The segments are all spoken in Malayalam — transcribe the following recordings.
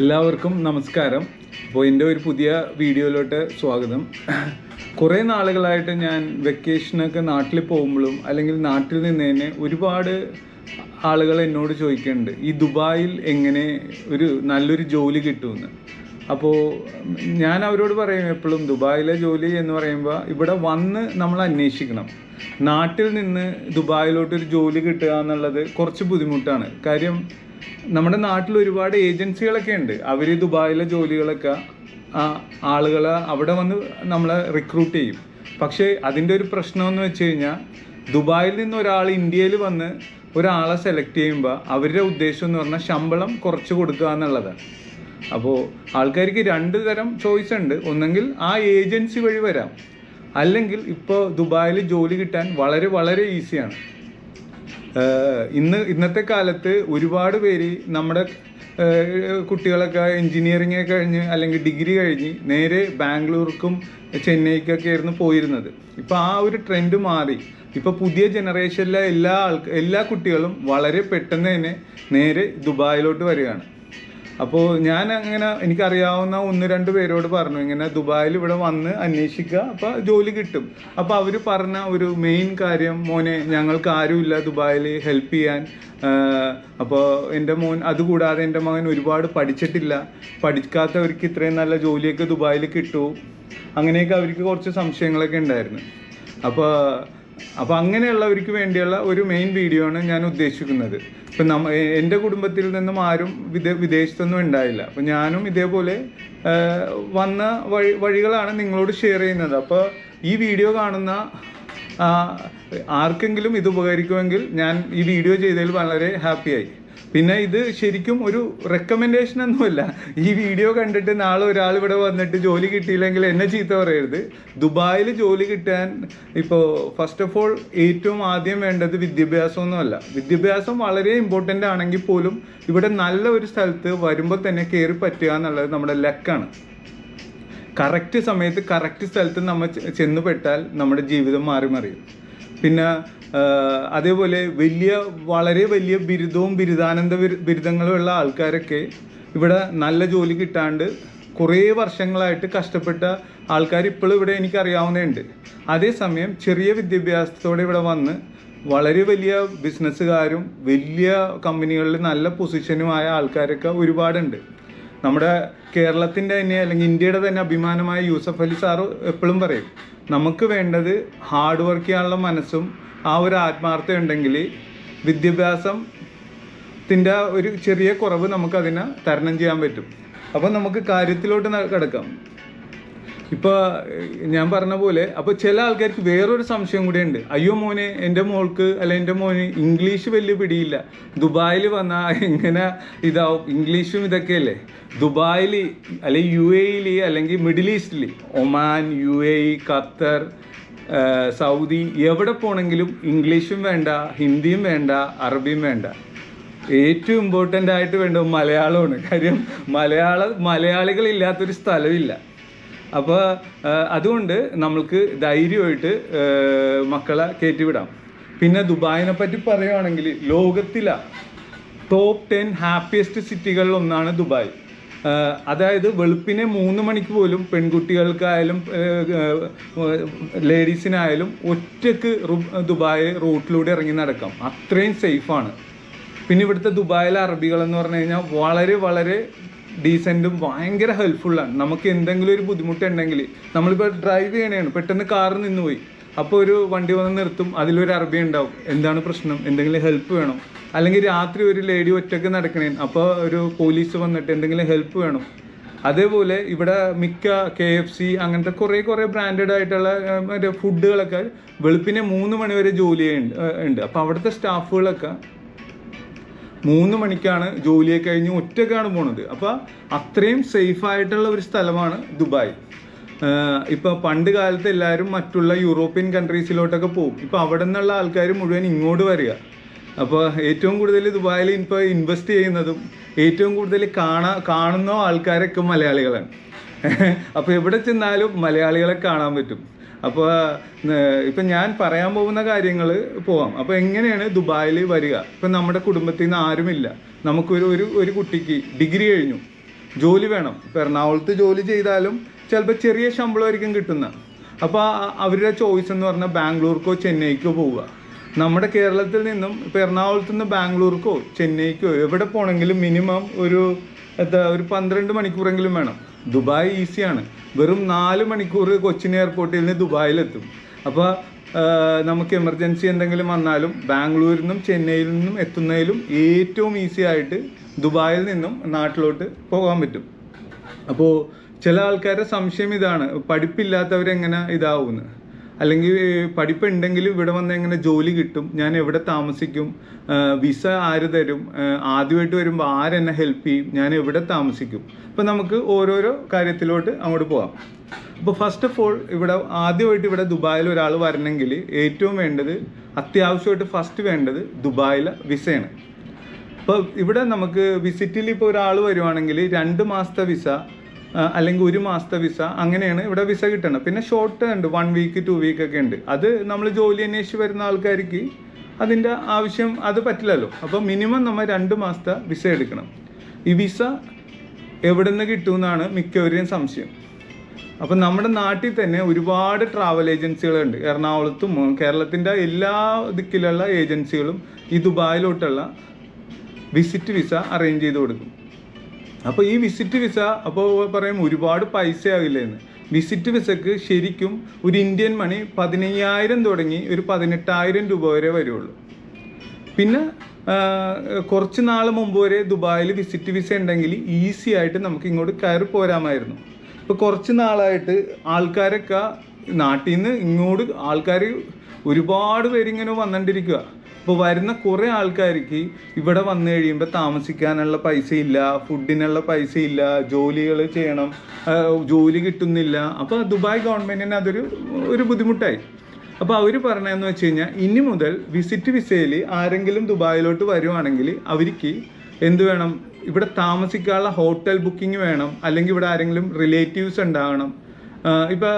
എല്ലാവർക്കും നമസ്കാരം. അപ്പോൾ എന്റെ ഒരു പുതിയ വീഡിയോയിലോട്ട് സ്വാഗതം. കുറേ നാളുകളായിട്ട് ഞാൻ വെക്കേഷനൊക്കെ നാട്ടിൽ പോകുമ്പോഴും അല്ലെങ്കിൽ നാട്ടിൽ നിന്ന് തന്നെ ഒരുപാട് ആളുകൾ എന്നോട് ചോദിക്കുന്നുണ്ട് ഈ ദുബായിൽ എങ്ങനെ ഒരു നല്ലൊരു ജോലി കിട്ടുമെന്ന്? അപ്പോൾ ഞാൻ അവരോട് പറയും എപ്പോഴും ദുബായിലെ ജോലി എന്ന് പറയുമ്പോൾ ഇവിടെ വന്ന് നമ്മൾ അന്വേഷിക്കണം. നാട്ടിൽ നിന്ന് ദുബായിലോട്ടൊരു ജോലി കിട്ടുക എന്നുള്ളത് കുറച്ച് ബുദ്ധിമുട്ടാണ്. കാര്യം നമ്മുടെ നാട്ടിൽ ഒരുപാട് ഏജൻസികളൊക്കെ ഉണ്ട്. അവർ ദുബായിലെ ജോലികളൊക്കെ ആളുകളെ അവിടെ വന്ന് നമ്മളെ റിക്രൂട്ട് ചെയ്യും. പക്ഷേ അതിന്റെ ഒരു പ്രശ്നം എന്ന് വെച്ച് കഴിഞ്ഞാൽ ദുബായിൽ നിന്ന് ഒരാൾ ഇന്ത്യയിൽ വന്ന് ഒരാളെ സെലക്ട് ചെയ്യുമ്പോൾ അവരുടെ ഉദ്ദേശം എന്ന് പറഞ്ഞാൽ ശമ്പളം കുറച്ച് കൊടുക്കുക എന്നുള്ളതാണ് അപ്പോൾ ആൾക്കാർക്ക് രണ്ട് തരം ചോയ്സ് ഉണ്ട്. ഒന്നെങ്കിൽ ആ ഏജൻസി വഴി വരാം. അല്ലെങ്കിൽ ഇപ്പോൾ ദുബായിൽ ജോലി കിട്ടാൻ വളരെ വളരെ ഈസിയാണ് ഇന്ന് ഇന്നത്തെ കാലത്ത് ഒരുപാട് പേര് നമ്മുടെ കുട്ടികളൊക്കെ എൻജിനീയറിംഗ് ഒക്കെ കഴിഞ്ഞ് അല്ലെങ്കിൽ ഡിഗ്രി കഴിഞ്ഞ് നേരെ ബാംഗ്ലൂർക്കും ചെന്നൈക്കൊക്കെ ആയിരുന്നു പോയിരുന്നത്. ഇപ്പോൾ ആ ഒരു ട്രെൻഡ് മാറി. ഇപ്പോൾ പുതിയ ജനറേഷനിലെ എല്ലാ ആൾക്ക് എല്ലാ കുട്ടികളും വളരെ പെട്ടെന്ന് തന്നെ നേരെ ദുബായിലോട്ട് വരികയാണ്. അപ്പോൾ ഞാൻ അങ്ങനെ എനിക്കറിയാവുന്ന ഒന്ന് രണ്ട് പേരോട് പറഞ്ഞു ഇങ്ങനെ ദുബായിൽ ഇവിടെ വന്ന് അന്വേഷിക്കുക അപ്പോൾ ജോലി കിട്ടും. അപ്പോൾ അവർ പറഞ്ഞ ഒരു മെയിൻ കാര്യം മോനെ ഞങ്ങൾക്ക് ആരുമില്ല ദുബായിൽ ഹെൽപ്പ് ചെയ്യാൻ. അപ്പോൾ എന്റെ മോൻ അതുകൂടാതെ എന്റെ മകൻ ഒരുപാട് പഠിച്ചിട്ടില്ല. പഠിക്കാത്തവർക്ക് ഇത്രയും നല്ല ജോലിയൊക്കെ ദുബായിൽ കിട്ടുമോ അങ്ങനെയൊക്കെ അവർക്ക് കുറച്ച് സംശയങ്ങളൊക്കെ ഉണ്ടായിരുന്നു. അപ്പോൾ അപ്പോൾ അങ്ങനെയുള്ളവർക്ക് വേണ്ടിയുള്ള ഒരു മെയിൻ വീഡിയോ ആണ് ഞാൻ ഉദ്ദേശിക്കുന്നത്. ഇപ്പം നമ്മ എന്റെ കുടുംബത്തിൽ നിന്നും ആരും വിദേ വിദേശത്തൊന്നും ഉണ്ടായില്ല. അപ്പം ഞാനും ഇതേപോലെ വന്ന വഴി വഴികളാണ് നിങ്ങളോട് ഷെയർ ചെയ്യുന്നത്. അപ്പോൾ ഈ വീഡിയോ കാണുന്ന ആർക്കെങ്കിലും ഇത് ഉപകരിക്കുമെങ്കിൽ ഞാൻ ഈ വീഡിയോ ചെയ്തതിൽ വളരെ ഹാപ്പിയായി പിന്നെ ഇത് ശരിക്കും ഒരു റെക്കമെൻഡേഷൻ ഒന്നുമല്ല. ഈ വീഡിയോ കണ്ടിട്ട് നാളെ ഒരാൾ ഇവിടെ വന്നിട്ട് ജോലി കിട്ടിയില്ലെങ്കിൽ എന്നെ ചീത്ത പറയരുത്. ദുബായിൽ ജോലി കിട്ടാൻ ഇപ്പോൾ ഫസ്റ്റ് ഓഫ് ഓൾ ഏറ്റവും ആദ്യം വേണ്ടത് വിദ്യാഭ്യാസമൊന്നുമല്ല. വിദ്യാഭ്യാസം വളരെ ഇമ്പോർട്ടന്റ് ആണെങ്കിൽ പോലും ഇവിടെ നല്ല ഒരു സ്ഥലത്ത് വരുമ്പോൾ തന്നെ കയറി പറ്റുക എന്നുള്ളത് നമ്മുടെ ലക്കാണ്. കറക്റ്റ് സമയത്ത് കറക്റ്റ് സ്ഥലത്ത് നമ്മൾ ചെന്നുപെട്ടാൽ ചെന്ന് പെട്ടാൽ നമ്മുടെ ജീവിതം മാറി മറിയും. പിന്നെ അതേപോലെ വലിയ വളരെ വലിയ ബിരുദവും ബിരുദാനന്ദ ബിരുദങ്ങളുമുള്ള ആൾക്കാരൊക്കെ ഇവിടെ നല്ല ജോലി കിട്ടാണ്ട് കുറേ വർഷങ്ങളായിട്ട് കഷ്ടപ്പെട്ട ആൾക്കാർ ഇപ്പോഴും ഇവിടെ എനിക്കറിയാവുന്നതുണ്ട് അതേസമയം ചെറിയ വിദ്യാഭ്യാസത്തോടെ ഇവിടെ വന്ന് വളരെ വലിയ ബിസിനസ്സുകാരും വലിയ കമ്പനികളിൽ നല്ല പൊസിഷനുമായ ആൾക്കാരൊക്കെ ഒരുപാടുണ്ട്. നമ്മുടെ കേരളത്തിന്റെ തന്നെ അല്ലെങ്കിൽ ഇന്ത്യയുടെ തന്നെ അഭിമാനമായ യൂസഫ് അലി സാറ് എപ്പോഴും പറയും നമുക്ക് വേണ്ടത് ഹാർഡ് വർക്ക് ചെയ്യാനുള്ള മനസ്സും ആ ഒരു ആത്മാർത്ഥത ഉണ്ടെങ്കിൽ വിദ്യാഭ്യാസത്തിന്റെ ഒരു ചെറിയ കുറവ് നമുക്കതിനെ തരണം ചെയ്യാൻ പറ്റും. അപ്പം നമുക്ക് കാര്യത്തിലോട്ട് കിടക്കാം. ഇപ്പോൾ ഞാൻ പറഞ്ഞ പോലെ അപ്പോൾ ചില ആൾക്കാർക്ക് വേറൊരു സംശയം കൂടെ ഉണ്ട്. അയ്യോ മോനെ എന്റെ മോൾക്ക് അല്ല എന്റെ മോന് ഇംഗ്ലീഷ് വലിയ പിടിയില്ല. ദുബായിൽ വന്നാൽ എങ്ങനെ ഇതാവും? ഇംഗ്ലീഷും ഇതൊക്കെയല്ലേ? ദുബായിൽ അല്ലെങ്കിൽ യു എയിൽ അല്ലെങ്കിൽ മിഡിൽ ഈസ്റ്റിൽ Oman U A Qatar Saudi എവിടെ പോണെങ്കിലും ഇംഗ്ലീഷും വേണ്ട ഹിന്ദിയും വേണ്ട അറബിയും വേണ്ട. ഏറ്റവും ഇമ്പോർട്ടന്റ് ആയിട്ട് വേണ്ടത് മലയാളമാണ്. കാര്യം മലയാള മലയാളികളില്ലാത്തൊരു സ്ഥലമില്ല അപ്പോൾ അതുകൊണ്ട് നമ്മൾക്ക് ധൈര്യമായിട്ട് മക്കളെ കയറ്റിവിടാം. പിന്നെ ദുബായിനെ പറ്റി പറയുകയാണെങ്കിൽ ലോകത്തിലെ ടോപ്പ് ടെൻ ഹാപ്പിയസ്റ്റ് സിറ്റികളിൽ ഒന്നാണ് ദുബായ്. അതായത് വെളുപ്പിനെ മൂന്ന് മണിക്ക് പോലും പെൺകുട്ടികൾക്കായാലും ലേഡീസിനായാലും ഒറ്റയ്ക്ക് ദുബായ് റൂട്ടിലൂടെ ഇറങ്ങി നടക്കാം. അത്രയും സേഫാണ് പിന്നെ ഇവിടുത്തെ ദുബായിലെ അറബികൾ എന്ന് പറഞ്ഞു കഴിഞ്ഞാൽ വളരെ വളരെ ഡീസന്റും ഭയങ്കര ഹെൽപ്ഫുള്ളാണ് നമുക്ക് എന്തെങ്കിലും ഒരു ബുദ്ധിമുട്ടുണ്ടെങ്കിൽ നമ്മളിപ്പോൾ ഡ്രൈവ് ചെയ്യണേണ്. പെട്ടെന്ന് കാറ് നിന്നുപോയി. അപ്പോൾ ഒരു വണ്ടി വന്ന് നിർത്തും. അതിലൊരു അറബി ഉണ്ടാവും. എന്താണ് പ്രശ്നം? എന്തെങ്കിലും ഹെൽപ്പ് വേണം? അല്ലെങ്കിൽ രാത്രി ഒരു ലേഡി ഒറ്റയ്ക്ക് നടക്കണേ. അപ്പോൾ ഒരു പോലീസ് വന്നിട്ട് എന്തെങ്കിലും ഹെൽപ്പ് വേണം? അതേപോലെ ഇവിടെ മിക്ക കെ എഫ് സി അങ്ങനത്തെ കുറേ കുറേ ബ്രാൻഡഡ് ആയിട്ടുള്ള മറ്റേ ഫുഡുകളൊക്കെ വെളുപ്പിനെ മൂന്ന് മണി വരെ ജോലി ഉണ്ട്. അപ്പോൾ അവിടുത്തെ സ്റ്റാഫുകളൊക്കെ മൂന്ന് മണിക്കാണ് ജോലിയെ കഴിഞ്ഞ് ഒറ്റക്കാണ് പോണത്. അപ്പോൾ അത്രയും സേഫ് ആയിട്ടുള്ള ഒരു സ്ഥലമാണ് ദുബായ്. ഇപ്പോൾ പണ്ട് കാലത്ത് എല്ലാവരും മറ്റുള്ള യൂറോപ്യൻ കൺട്രീസിലോട്ടൊക്കെ പോകും. ഇപ്പോൾ അവിടെ നിന്നുള്ള ആൾക്കാർ മുഴുവൻ ഇങ്ങോട്ട് വരിക. അപ്പോൾ ഏറ്റവും കൂടുതൽ ദുബായിൽ ഇപ്പോൾ ഇൻവെസ്റ്റ് ചെയ്യുന്നതും ഏറ്റവും കൂടുതൽ കാണാ കാണുന്ന ആൾക്കാരൊക്കെ മലയാളികളാണ്. അപ്പോൾ എവിടെ ചെന്നാലും മലയാളികളെ കാണാൻ പറ്റും. അപ്പോൾ ഇപ്പം ഞാൻ പറയാൻ പോകുന്ന കാര്യങ്ങൾ പോവാം. അപ്പോൾ എങ്ങനെയാണ് ദുബായിൽ വരിക? ഇപ്പം നമ്മുടെ കുടുംബത്തിൽ നിന്ന് ആരുമില്ല. നമുക്കൊരു ഒരു ഒരു കുട്ടിക്ക് ഡിഗ്രി കഴിഞ്ഞു. ജോലി വേണം. ഇപ്പം എറണാകുളത്ത് ജോലി ചെയ്താലും ചിലപ്പോൾ ചെറിയ ശമ്പളമായിരിക്കും കിട്ടുന്ന. അപ്പോൾ അവരുടെ ചോയ്സ് എന്ന് പറഞ്ഞാൽ ബാംഗ്ലൂർക്കോ ചെന്നൈക്കോ പോവുക. നമ്മുടെ കേരളത്തിൽ നിന്നും ഇപ്പം എറണാകുളത്ത് നിന്ന് ബാംഗ്ലൂർക്കോ ചെന്നൈക്കോ എവിടെ പോകണമെങ്കിലും മിനിമം ഒരു എന്താ ഒരു പന്ത്രണ്ട് മണിക്കൂറെങ്കിലും വേണം. ദുബായ് ഈസിയാണ്. വെറും നാല് മണിക്കൂർ കൊച്ചിൻ എയർപോർട്ടിൽ നിന്ന് ദുബായിലെത്തും. അപ്പോൾ നമുക്ക് എമർജൻസി എന്തെങ്കിലും വന്നാലും ബാംഗ്ലൂരിൽ നിന്നും ചെന്നൈയിൽ നിന്നും എത്തുന്നതിലും ഏറ്റവും ഈസി ആയിട്ട് ദുബായിൽ നിന്നും നാട്ടിലോട്ട് പോകാൻ പറ്റും. അപ്പോൾ ചില ആൾക്കാരുടെ സംശയം ഇതാണ്. പഠിപ്പില്ലാത്തവരെങ്ങനെ ഇതാവുമെന്ന് അല്ലെങ്കിൽ പഠിപ്പുണ്ടെങ്കിൽ ഇവിടെ വന്ന് എങ്ങനെ ജോലി കിട്ടും? ഞാൻ എവിടെ താമസിക്കും? വിസ ആര് തരും? ആദ്യമായിട്ട് വരുമ്പോൾ ആരെന്നെ ഹെൽപ്പ് ചെയ്യും? ഞാൻ എവിടെ താമസിക്കും? അപ്പോൾ നമുക്ക് ഓരോരോ കാര്യത്തിലോട്ട് അങ്ങോട്ട് പോകാം അപ്പോൾ ഫസ്റ്റ് ഓഫ് ഓൾ ഇവിടെ ആദ്യമായിട്ട് ഇവിടെ ദുബായിൽ ഒരാൾ വരണമെങ്കിൽ ഏറ്റവും വേണ്ടത് അത്യാവശ്യമായിട്ട് ഫസ്റ്റ് വേണ്ടത് ദുബായിലെ വിസയാണ്. അപ്പോൾ ഇവിടെ നമുക്ക് വിസിറ്റിൽ ഇപ്പോൾ ഒരാൾ വരുവാണെങ്കിൽ രണ്ട് മാസത്തെ വിസ അല്ലെങ്കിൽ ഒരു മാസത്തെ വിസ അങ്ങനെയാണ് ഇവിടെ വിസ കിട്ടണം പിന്നെ ഷോർട്ട് ഉണ്ട് വൺ വീക്ക് ടു വീക്ക് ഒക്കെ ഉണ്ട്. അത് നമ്മൾ ജോലി അന്വേഷിച്ച് വരുന്ന ആൾക്കാർക്ക് അതിന്റെ ആവശ്യം അത് പറ്റില്ലല്ലോ. അപ്പോൾ മിനിമം നമ്മൾ രണ്ട് മാസത്തെ വിസ എടുക്കണം. ഈ വിസ എവിടെ നിന്ന് കിട്ടുമെന്നാണ് മിക്കവരുടെയും സംശയം. അപ്പം നമ്മുടെ നാട്ടിൽ തന്നെ ഒരുപാട് ട്രാവൽ ഏജൻസികളുണ്ട് എറണാകുളത്തും കേരളത്തിന്റെ എല്ലാ ദിക്കിലുള്ള ഏജൻസികളും ഈ ദുബായിലോട്ടുള്ള വിസിറ്റ് വിസ അറേഞ്ച് ചെയ്ത് കൊടുക്കും. അപ്പോൾ ഈ വിസിറ്റ് വിസ അപ്പോൾ പറയും ഒരുപാട് പൈസ ആകില്ലെന്ന് വിസിറ്റ് വിസക്ക് ശരിക്കും ഒരു ഇന്ത്യൻ മണി പതിനയ്യായിരം തുടങ്ങി ഒരു പതിനെട്ടായിരം രൂപ വരെ വരുള്ളൂ. പിന്നെ കുറച്ച് നാൾ മുമ്പ് വരെ ദുബായിൽ വിസിറ്റ് വിസ ഉണ്ടെങ്കിൽ ഈസി ആയിട്ട് നമുക്ക് ഇങ്ങോട്ട് കയറി പോരാമായിരുന്നു. ഇപ്പോൾ കുറച്ച് നാളായിട്ട് ആൾക്കാരൊക്കെ നാട്ടിൽ നിന്ന് ഇങ്ങോട്ട് ആൾക്കാർ ഒരുപാട് പേരിങ്ങനെ വന്നുകൊണ്ടിരിക്കുക അപ്പോൾ വരുന്ന കുറേ ആൾക്കാർക്ക് ഇവിടെ വന്നു കഴിയുമ്പോൾ താമസിക്കാനുള്ള പൈസ ഇല്ല ഫുഡിനുള്ള പൈസ ഇല്ല ജോലികൾ ചെയ്യണം ജോലി കിട്ടുന്നില്ല. അപ്പോൾ ദുബായ് ഗവൺമെന്റിന് അതൊരു ഒരു ബുദ്ധിമുട്ടായി. അപ്പോൾ അവർ പറഞ്ഞതെന്ന് വെച്ച് കഴിഞ്ഞാൽ ഇനി മുതൽ വിസിറ്റ് വിസയിൽ ആരെങ്കിലും ദുബായിലോട്ട് വരുവാണെങ്കിൽ അവർക്ക് എന്ത് വേണം? ഇവിടെ താമസിക്കാനുള്ള ഹോട്ടൽ ബുക്കിംഗ് വേണം അല്ലെങ്കിൽ ഇവിടെ ആരെങ്കിലും റിലേറ്റീവ്സ് ഉണ്ടാകണം. ഇപ്പോൾ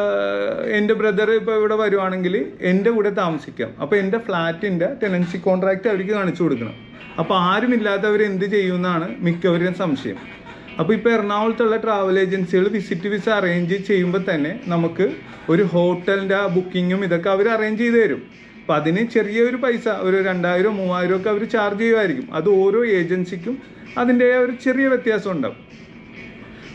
എന്റെ ബ്രദർ ഇപ്പോൾ ഇവിടെ വരുവാണെങ്കിൽ എന്റെ കൂടെ താമസിക്കാം. അപ്പോൾ എന്റെ ഫ്ലാറ്റിന്റെ ടെനൻസി കോൺട്രാക്ട് അവർക്ക് കാണിച്ചു കൊടുക്കണം. അപ്പോൾ ആരുമില്ലാത്തവർ എന്ത് ചെയ്യുമെന്നാണ് മിക്കവരുടെയും സംശയം. അപ്പോൾ ഇപ്പോൾ എറണാകുളത്തുള്ള ട്രാവൽ ഏജൻസികൾ വിസിറ്റ് വിസ അറേഞ്ച് ചെയ്യുമ്പോൾ തന്നെ നമുക്ക് ഒരു ഹോട്ടലിന്റെ ബുക്കിങ്ങും ഇതൊക്കെ അവർ അറേഞ്ച് ചെയ്തു തരും. അപ്പോൾ അതിന് ചെറിയൊരു പൈസ ഒരു രണ്ടായിരം മൂവായിരം ഒക്കെ അവർ ചാർജ് ചെയ്യുമായിരിക്കും. അത് ഓരോ ഏജൻസിക്കും അതിന്റെ ഒരു ചെറിയ വ്യത്യാസം ഉണ്ടാവും.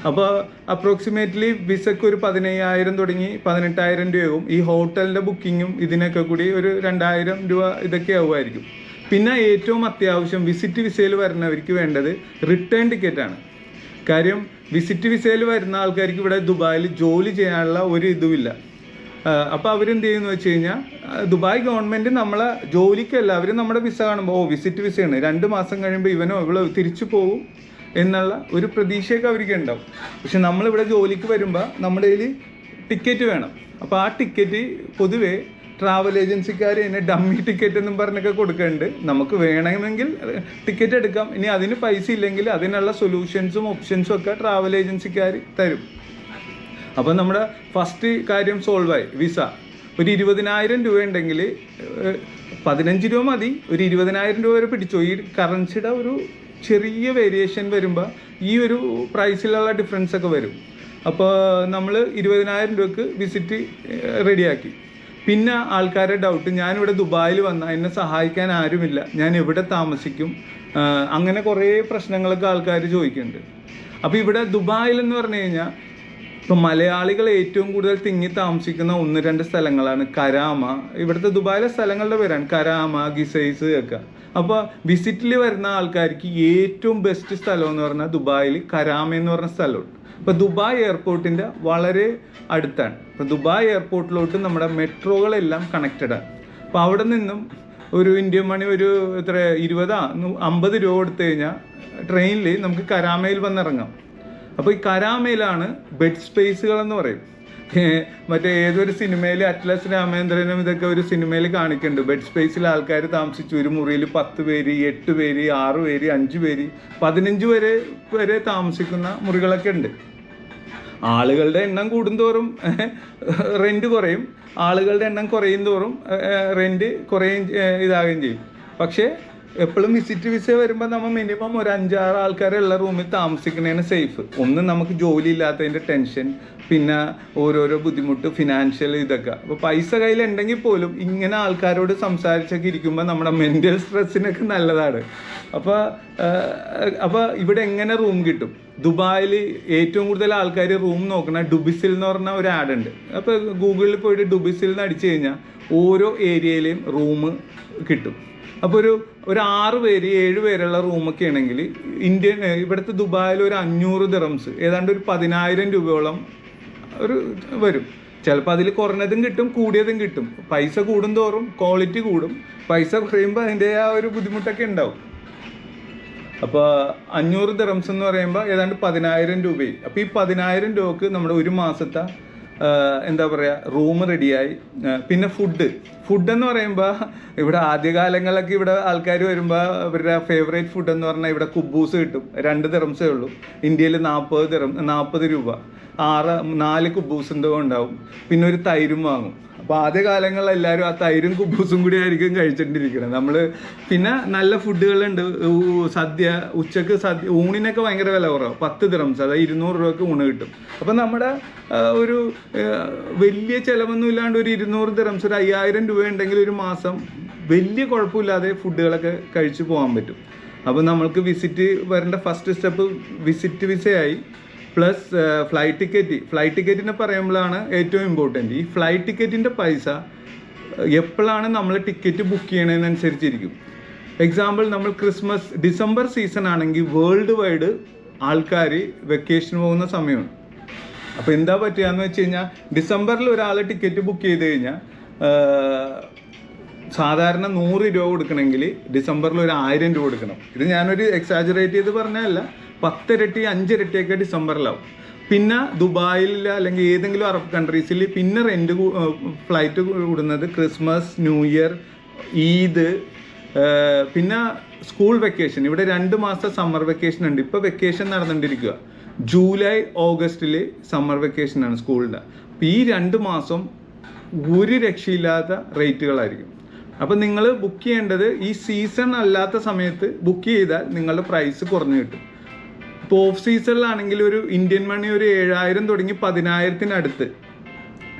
അപ്പോൾ അപ്രോക്സിമേറ്റ്ലി വിസക്ക് ഒരു പതിനയ്യായിരം തുടങ്ങി പതിനെട്ടായിരം രൂപയാവും ഈ ഹോട്ടലിന്റെ ബുക്കിങ്ങും ഇതിനൊക്കെ കൂടി ഒരു രണ്ടായിരം രൂപ ഇതൊക്കെ ആവുമായിരിക്കും. പിന്നെ ഏറ്റവും അത്യാവശ്യം വിസിറ്റ് വിസയിൽ വരുന്നവർക്ക് വേണ്ടത് റിട്ടേൺ ടിക്കറ്റാണ്. കാര്യം വിസിറ്റ് വിസയിൽ വരുന്ന ആൾക്കാർക്ക് ഇവിടെ ദുബായിൽ ജോലി ചെയ്യാനുള്ള ഒരു ഇതുമില്ല. അപ്പോൾ അവരെന്ത് ചെയ്യുന്നു വെച്ച് കഴിഞ്ഞാൽ ദുബായ് ഗവൺമെന്റ് നമ്മളെ ജോലിക്കല്ല അവർ നമ്മുടെ വിസ കാണുമ്പോൾ ഓ വിസിറ്റ് വിസയാണ്. രണ്ട് മാസം കഴിയുമ്പോൾ ഇവനോ ഇവളോ തിരിച്ചു പോകും എന്നുള്ള ഒരു പ്രതീക്ഷയൊക്കെ അവർക്ക് ഉണ്ടാവും. പക്ഷെ നമ്മളിവിടെ ജോലിക്ക് വരുമ്പോൾ നമ്മുടെ കയ്യിൽ ടിക്കറ്റ് വേണം. അപ്പോൾ ആ ടിക്കറ്റ് പൊതുവേ ട്രാവൽ ഏജൻസിക്കാർ തന്നെ ഡമ്മി ടിക്കറ്റ് എന്നും പറഞ്ഞൊക്കെ കൊടുക്കുന്നുണ്ട് നമുക്ക് വേണമെങ്കിൽ ടിക്കറ്റ് എടുക്കാം. ഇനി അതിന് പൈസ ഇല്ലെങ്കിൽ അതിനുള്ള സൊല്യൂഷൻസും ഓപ്ഷൻസും ഒക്കെ ട്രാവൽ ഏജൻസിക്കാർ തരും. അപ്പോൾ നമ്മുടെ ഫസ്റ്റ് കാര്യം സോൾവ് ആയി. വിസ ഒരു ഇരുപതിനായിരം രൂപ ഉണ്ടെങ്കിൽ പതിനഞ്ച് രൂപ മതി. ഒരു ഇരുപതിനായിരം രൂപ വരെ പിടിച്ചു. ഈ കറൻസിയുടെ ഒരു ചെറിയ വേരിയേഷൻ വരുമ്പോൾ ഈ ഒരു പ്രൈസിലുള്ള ഡിഫറൻസ് ഒക്കെ വരും. അപ്പോൾ നമ്മൾ ഇരുപതിനായിരം രൂപക്ക് വിസിറ്റ് റെഡിയാക്കി പിന്നെ ആൾക്കാരുടെ ഡൗട്ട് ഞാനിവിടെ ദുബായിൽ വന്ന എന്നെ സഹായിക്കാൻ ആരുമില്ല. ഞാൻ എവിടെ താമസിക്കും? അങ്ങനെ കുറേ പ്രശ്നങ്ങളൊക്കെ ആൾക്കാർ ചോദിക്കുന്നുണ്ട് അപ്പോൾ ഇവിടെ ദുബായിൽ എന്ന് പറഞ്ഞു കഴിഞ്ഞാൽ ഇപ്പം മലയാളികൾ ഏറ്റവും കൂടുതൽ തിങ്ങി താമസിക്കുന്ന ഒന്ന് രണ്ട് സ്ഥലങ്ങളാണ് കരാമ. ഇവിടുത്തെ ദുബായിലെ സ്ഥലങ്ങളുടെ പേരാണ് കരാമ ഗിസൈസ് ഒക്കെ. അപ്പോൾ വിസിറ്റിൽ വരുന്ന ആൾക്കാർക്ക് ഏറ്റവും ബെസ്റ്റ് സ്ഥലം എന്ന് പറഞ്ഞാൽ ദുബായിൽ കരാമ എന്ന് പറഞ്ഞ സ്ഥലമുണ്ട്. അപ്പോൾ ദുബായ് എയർപോർട്ടിന്റെ വളരെ അടുത്താണ്. അപ്പോൾ ദുബായ് എയർപോർട്ടിലോട്ട് നമ്മുടെ മെട്രോകളെല്ലാം കണക്റ്റഡ് ആണ്. അപ്പോൾ അവിടെ നിന്നും ഒരു ഇന്ത്യൻ മണി ഒരു എത്ര ഇരുപതാ അമ്പത് രൂപ കൊടുത്തു കഴിഞ്ഞാൽ ട്രെയിനിൽ നമുക്ക് കരാമയിൽ വന്നിറങ്ങാം. അപ്പോൾ ഈ കരാമയിലാണ് ബെഡ് സ്പേസുകൾ എന്ന് പറയും. മറ്റേ ഏതൊരു സിനിമയിൽ അറ്റ്ലസ് രാമേന്ദ്രനും ഇതൊക്കെ ഒരു സിനിമയിൽ കാണിക്കുന്നുണ്ട് ബെഡ് സ്പേസിൽ ആൾക്കാർ താമസിച്ചു. ഒരു മുറിയിൽ പത്ത് പേര് എട്ട് പേര് ആറ് പേര് അഞ്ച് പേര് പതിനഞ്ച് വരെ വരെ താമസിക്കുന്ന മുറികളൊക്കെ ഉണ്ട്. ആളുകളുടെ എണ്ണം കൂടുന്തോറും റെന്റ് കുറയും. ആളുകളുടെ എണ്ണം കുറയും തോറും റെന്റ് കുറയും ഇതാകുകയും ചെയ്യും. പക്ഷേ എപ്പോഴും വിസിറ്റ് വിസ വരുമ്പോൾ നമ്മൾ മിനിമം ഒരു അഞ്ചാറ് ആൾക്കാരുള്ള റൂമിൽ താമസിക്കുന്നതാണ് സേഫ് ഒന്ന് നമുക്ക് ജോലി ഇല്ലാത്തതിന്റെ ടെൻഷൻ പിന്നെ ഓരോരോ ബുദ്ധിമുട്ട് ഫിനാൻഷ്യൽ ഇതൊക്കെ. അപ്പോൾ പൈസ കയ്യിലുണ്ടെങ്കിൽ പോലും ഇങ്ങനെ ആൾക്കാരോട് സംസാരിച്ചൊക്കെ ഇരിക്കുമ്പോൾ നമ്മുടെ മെന്റൽ സ്ട്രെസ്സിനൊക്കെ നല്ലതാണ്. അപ്പോൾ അപ്പോൾ ഇവിടെ എങ്ങനെ റൂം കിട്ടും? ദുബായിൽ ഏറ്റവും കൂടുതൽ ആൾക്കാർ റൂം നോക്കണ ഡുബിസിൽ എന്ന് പറഞ്ഞ ഒരു ആഡ് ഉണ്ട്. അപ്പോൾ ഗൂഗിളിൽ പോയിട്ട് ഡുബിസിൽ എന്ന് അടിച്ചു കഴിഞ്ഞാൽ ഓരോ ഏരിയയിലെയും റൂം കിട്ടും. അപ്പോൾ ഒരു ഒരു ആറ് പേര് ഏഴ് പേരുള്ള റൂമൊക്കെ ആണെങ്കിൽ ഇന്ത്യൻ ഇവിടുത്തെ ദുബായിൽ ഒരു അഞ്ഞൂറ് ദിറംസ് ഏതാണ്ട് ഒരു പതിനായിരം രൂപയോളം ഒരു വരും. ചിലപ്പോൾ അതിൽ കുറഞ്ഞതും കിട്ടും കൂടിയതും കിട്ടും. പൈസ കൂടും തോറും ക്വാളിറ്റി കൂടും. പൈസ കുറയുമ്പോൾ അതിന്റെ ആ ഒരു ബുദ്ധിമുട്ടൊക്കെ ഉണ്ടാവും. അപ്പോൾ അഞ്ഞൂറ് ദിറംസ് എന്ന് പറയുമ്പോൾ ഏതാണ്ട് പതിനായിരം രൂപയായി. അപ്പോൾ ഈ പതിനായിരം രൂപക്ക് നമ്മുടെ ഒരു മാസത്തെ എന്താ പറയുക റൂം റെഡിയായി പിന്നെ ഫുഡ് ഫുഡ് എന്ന് പറയുമ്പോൾ ഇവിടെ ആദ്യകാലങ്ങളിലൊക്കെ ഇവിടെ ആൾക്കാർ വരുമ്പോൾ അവരുടെ ഫേവറേറ്റ് ഫുഡ് എന്ന് പറഞ്ഞാൽ ഇവിടെ കുബൂസ് കിട്ടും. രണ്ട് ദിറംസേ ഉള്ളൂ. ഇന്ത്യയിൽ നാൽപ്പത് ദിറം നാൽപ്പത് രൂപ. ആറ് നാല് കുബൂസിന്റെ ഉണ്ടാവും. പിന്നെ ഒരു തൈരും വാങ്ങും. അപ്പോൾ ആദ്യ കാലങ്ങളിൽ എല്ലാവരും ആ തൈരും കുബൂസും കൂടി ആയിരിക്കും കഴിച്ചിട്ടിരിക്കുന്നത്. നമ്മൾ പിന്നെ നല്ല ഫുഡുകളുണ്ട്. സദ്യ ഉച്ചയ്ക്ക് സദ്യ ഊണിനൊക്കെ ഭയങ്കര വില കുറവാണ് പത്ത് ദ്രംസ് അതായത് ഇരുന്നൂറ് രൂപയ്ക്ക് ഊണ് കിട്ടും. അപ്പം നമ്മുടെ ഒരു വലിയ ചിലവൊന്നും ഇല്ലാണ്ട് ഒരു ഇരുന്നൂറ് ദ്രംസ് ഒരു അയ്യായിരം രൂപ ഉണ്ടെങ്കിൽ ഒരു മാസം വലിയ കുഴപ്പമില്ലാതെ ഫുഡുകളൊക്കെ കഴിച്ചു പോകാൻ പറ്റും. അപ്പോൾ നമ്മൾക്ക് വിസിറ്റ് വരേണ്ട ഫസ്റ്റ് സ്റ്റെപ്പ് വിസിറ്റ് വിസയായി പ്ലസ് ഫ്ലൈറ്റ് ടിക്കറ്റ് ഫ്ലൈറ്റ് ടിക്കറ്റിനെ പറയുമ്പോഴാണ് ഏറ്റവും ഇമ്പോർട്ടന്റ് ഈ ഫ്ലൈറ്റ് ടിക്കറ്റിന്റെ പൈസ എപ്പോഴാണ് നമ്മൾ ടിക്കറ്റ് ബുക്ക് ചെയ്യണതിനനുസരിച്ചിരിക്കും എക്സാമ്പിൾ നമ്മൾ ക്രിസ്മസ് ഡിസംബർ സീസൺ ആണെങ്കിൽ വേൾഡ് വൈഡ് ആൾക്കാർ വെക്കേഷൻ പോകുന്ന സമയമാണ്. അപ്പോൾ എന്താ പറ്റുകയെന്ന് വെച്ച് കഴിഞ്ഞാൽ ഡിസംബറിൽ ഒരാൾ ടിക്കറ്റ് ബുക്ക് ചെയ്ത് കഴിഞ്ഞാൽ സാധാരണ നൂറ് രൂപ കൊടുക്കണമെങ്കിൽ ഡിസംബറിൽ ഒരു ആയിരം രൂപ കൊടുക്കണം. ഇത് ഞാനൊരു എക്സാജറേറ്റ് ചെയ്ത് പറഞ്ഞതല്ല. പത്തിരട്ടി അഞ്ചിരട്ടിയൊക്കെ ഡിസംബറിലാവും. പിന്നെ ദുബായിൽ അല്ലെങ്കിൽ ഏതെങ്കിലും അറബ് കൺട്രീസിൽ പിന്നെ റെന്റ് ഫ്ലൈറ്റ് കൂടുന്നത് ക്രിസ്മസ് ന്യൂ ഇയർ ഈദ് പിന്നെ സ്കൂൾ വെക്കേഷൻ ഇവിടെ രണ്ട് മാസം സമ്മർ വെക്കേഷൻ ഉണ്ട്. ഇപ്പോൾ വെക്കേഷൻ നടന്നുകൊണ്ടിരിക്കുക ജൂലൈ ഓഗസ്റ്റിൽ സമ്മർ വെക്കേഷനാണ് സ്കൂളിന്റെ അപ്പോൾ ഈ രണ്ട് മാസം ഒരു രക്ഷയില്ലാത്ത റേറ്റുകളായിരിക്കും അപ്പം നിങ്ങൾ ബുക്ക് ചെയ്യേണ്ടത് ഈ സീസൺ അല്ലാത്ത സമയത്ത് ബുക്ക് ചെയ്താൽ നിങ്ങളുടെ പ്രൈസ് കുറഞ്ഞു കിട്ടും. ഇപ്പോൾ ഓഫ് സീസണിലാണെങ്കിൽ ഒരു ഇന്ത്യൻ മണി ഒരു ഏഴായിരം തുടങ്ങി പതിനായിരത്തിനടുത്ത്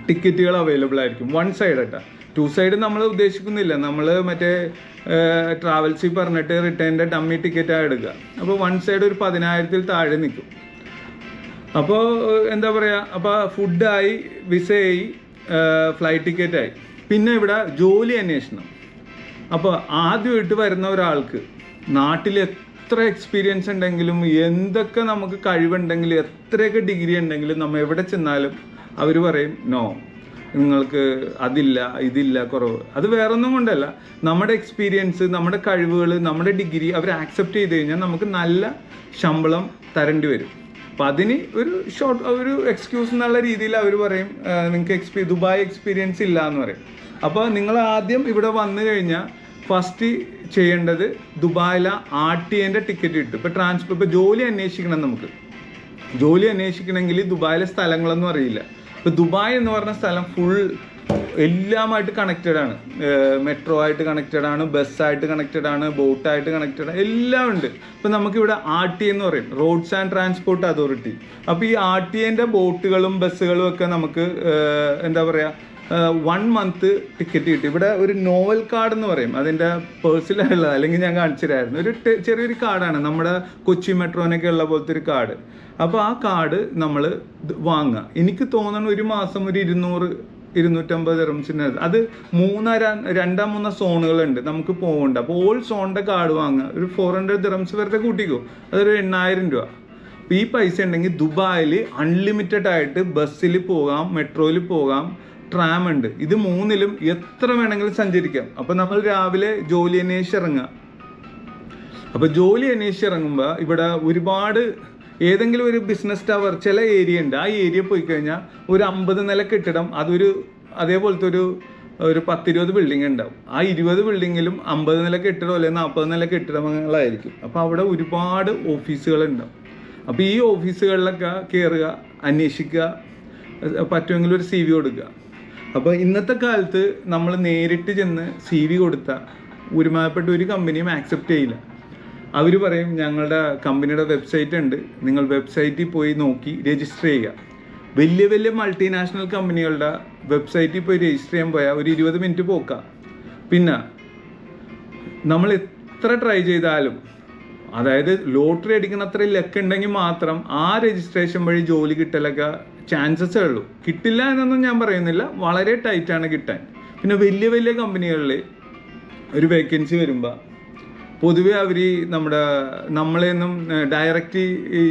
ടിക്കറ്റുകൾ അവൈലബിൾ ആയിരിക്കും. വൺ സൈഡ് ആട്ടാ. ടു സൈഡ് നമ്മൾ ഉദ്ദേശിക്കുന്നില്ല. നമ്മൾ മറ്റേ ട്രാവൽസിൽ പറഞ്ഞിട്ട് റിട്ടേണിന്റെ ഡമ്മി ടിക്കറ്റാണ് എടുക്കുക അപ്പോൾ വൺ സൈഡ് ഒരു പതിനായിരത്തിൽ താഴെ നിൽക്കും. അപ്പോൾ എന്താ പറയുക അപ്പോൾ ഫുഡായി വിസയായി ഫ്ലൈറ്റ് ടിക്കറ്റായി പിന്നെ ഇവിടെ ജോലി അന്വേഷണം. അപ്പോൾ ആദ്യമായിട്ട് വരുന്ന ഒരാൾക്ക് നാട്ടിൽ എത്ര എക്സ്പീരിയൻസ് ഉണ്ടെങ്കിലും എന്തൊക്കെ നമുക്ക് കഴിവുണ്ടെങ്കിലും എത്രയൊക്കെ ഡിഗ്രി ഉണ്ടെങ്കിലും നമ്മൾ എവിടെ ചെന്നാലും അവർ പറയും നോ നിങ്ങൾക്ക് അതില്ല ഇതില്ല കുറവ്. അത് വേറൊന്നും കൊണ്ടല്ല. നമ്മുടെ എക്സ്പീരിയൻസ് നമ്മുടെ കഴിവുകൾ നമ്മുടെ ഡിഗ്രി അവർ ആക്സെപ്റ്റ് ചെയ്ത് കഴിഞ്ഞാൽ നമുക്ക് നല്ല ശമ്പളം തരേണ്ടി വരും. അപ്പം അതിന് ഒരു ഷോർട്ട് ഒരു എക്സ്ക്യൂസ് എന്നുള്ള രീതിയിൽ അവർ പറയും നിങ്ങൾക്ക് എക്സ്പീ ദുബായ് എക്സ്പീരിയൻസ് ഇല്ല എന്ന് പറയും. അപ്പോൾ നിങ്ങൾ ആദ്യം ഇവിടെ വന്നു കഴിഞ്ഞാൽ ഫസ്റ്റ് ചെയ്യേണ്ടത് ദുബായിലെ ആർ ടി എന്റെ ടിക്കറ്റ് കിട്ടും ഇപ്പോൾ ട്രാൻസ്ഫർ ഇപ്പോൾ ജോലി അന്വേഷിക്കണം നമുക്ക്. ജോലി അന്വേഷിക്കണമെങ്കിൽ ദുബായിലെ സ്ഥലങ്ങളൊന്നും അറിയില്ല. ഇപ്പോൾ ദുബായ് എന്ന് പറഞ്ഞ സ്ഥലം ഫുൾ എല്ലാമായിട്ട് കണക്റ്റഡ് ആണ്. മെട്രോ ആയിട്ട് കണക്റ്റഡ് ആണ് ബസ്സായിട്ട് കണക്റ്റഡ് ആണ് ബോട്ടായിട്ട് കണക്റ്റഡ് ആണ് എല്ലാം ഉണ്ട്. ഇപ്പം നമുക്കിവിടെ ആർ ടി എന്ന് പറയും. റോഡ്സ് ആൻഡ് ട്രാൻസ്പോർട്ട് അതോറിറ്റി അപ്പോൾ ഈ ആർ ടി എന്റെ ബോട്ടുകളും ബസ്സുകളും ഒക്കെ നമുക്ക് എന്താ പറയുക വൺ മന്ത് ടിക്കറ്റ് കിട്ടി. ഇവിടെ ഒരു നോവൽ കാർഡ് എന്ന് പറയും. അതിന്റെ പേഴ്സിലുള്ളത് അല്ലെങ്കിൽ ഞാൻ കാണിച്ചിരായിരുന്നു ഒരു ചെറിയൊരു കാർഡാണ് നമ്മുടെ കൊച്ചി മെട്രോനൊക്കെ ഉള്ള പോലത്തെ ഒരു കാർഡ് അപ്പോൾ ആ കാർഡ് നമ്മൾ വാങ്ങുക. എനിക്ക് തോന്നുന്നു ഒരു മാസം ഒരു ഇരുന്നൂറ് ഇരുന്നൂറ്റമ്പത് റംസിന് അത്. മൂന്നര രണ്ടാം മൂന്ന സോണുകളുണ്ട്. നമുക്ക് പോകണ്ട അപ്പോൾ ഓൾ സോണിന്റെ കാർഡ് വാങ്ങുക. ഒരു ഫോർ ഹൺഡ്രഡ് റംസ് വരെ കൂട്ടിക്കോ. അതൊരു എണ്ണായിരം രൂപ. അപ്പോൾ ഈ പൈസ ഉണ്ടെങ്കിൽ ദുബായിൽ അൺലിമിറ്റഡ് ആയിട്ട് ബസ്സിൽ പോകാം മെട്രോയിൽ പോകാം ട്രാം ഉണ്ട്. ഇത് മൂന്നിലും എത്ര വേണമെങ്കിലും സഞ്ചരിക്കാം. അപ്പോൾ നമ്മൾ രാവിലെ ജോലി അന്വേഷിച്ച് ഇറങ്ങുക. അപ്പോൾ ജോലി അന്വേഷിച്ച് ഇറങ്ങുമ്പോൾ ഇവിടെ ഒരുപാട് ഏതെങ്കിലും ഒരു ബിസിനസ് ടവർ ചില ഏരിയ ഉണ്ട്. ആ ഏരിയ പോയി കഴിഞ്ഞാൽ ഒരു അമ്പത് നില കെട്ടിടം അതൊരു അതേപോലത്തെ ഒരു ഒരു പത്തിരുപത് ബിൽഡിംഗ് ഉണ്ടാവും. ആ ഇരുപത് ബിൽഡിങ്ങിലും അമ്പത് നില കെട്ടിടം അല്ലെങ്കിൽ നാൽപ്പത് നില കെട്ടിടങ്ങളായിരിക്കും. അപ്പോൾ അവിടെ ഒരുപാട് ഓഫീസുകൾ ഓഫീസുകളുണ്ടാവും അപ്പോൾ ഈ ഓഫീസുകളിലൊക്കെ കയറുക അന്വേഷിക്കുക പറ്റുമെങ്കിൽ ഒരു സി വി കൊടുക്കുക. അപ്പോൾ ഇന്നത്തെ കാലത്ത് നമ്മൾ നേരിട്ട് ചെന്ന് സി വി കൊടുത്ത ഒരുമാപ്പെട്ട ഒരു കമ്പനിയും ആക്സെപ്റ്റ് ചെയ്യില്ല. അവർ പറയും ഞങ്ങളുടെ കമ്പനിയുടെ വെബ്സൈറ്റ് ഉണ്ട്. നിങ്ങൾ വെബ്സൈറ്റിൽ പോയി നോക്കി രജിസ്റ്റർ ചെയ്യുക. വലിയ വലിയ മൾട്ടിനാഷണൽ കമ്പനികളുടെ വെബ്സൈറ്റിൽ പോയി രജിസ്റ്റർ ചെയ്യാൻ പോയാൽ ഒരു ഇരുപത് മിനിറ്റ് പോക്കാം. പിന്നെ നമ്മൾ എത്ര ട്രൈ ചെയ്താലും അതായത് ലോട്ടറി അടിക്കുന്ന അത്ര ലക്ക് ഉണ്ടെങ്കിൽ മാത്രം ആ രജിസ്ട്രേഷൻ വഴി ജോലി കിട്ടലൊക്കെ ചാൻസസ് ഉള്ളൂ. കിട്ടില്ല എന്നൊന്നും ഞാൻ പറയുന്നില്ല. വളരെ ടൈറ്റാണ് കിട്ടാൻ. പിന്നെ വലിയ വലിയ കമ്പനികളിൽ ഒരു വേക്കൻസി വരുമ്പോൾ പൊതുവെ അവർ നമ്മുടെ നമ്മളെയൊന്നും ഡയറക്റ്റ് ഈ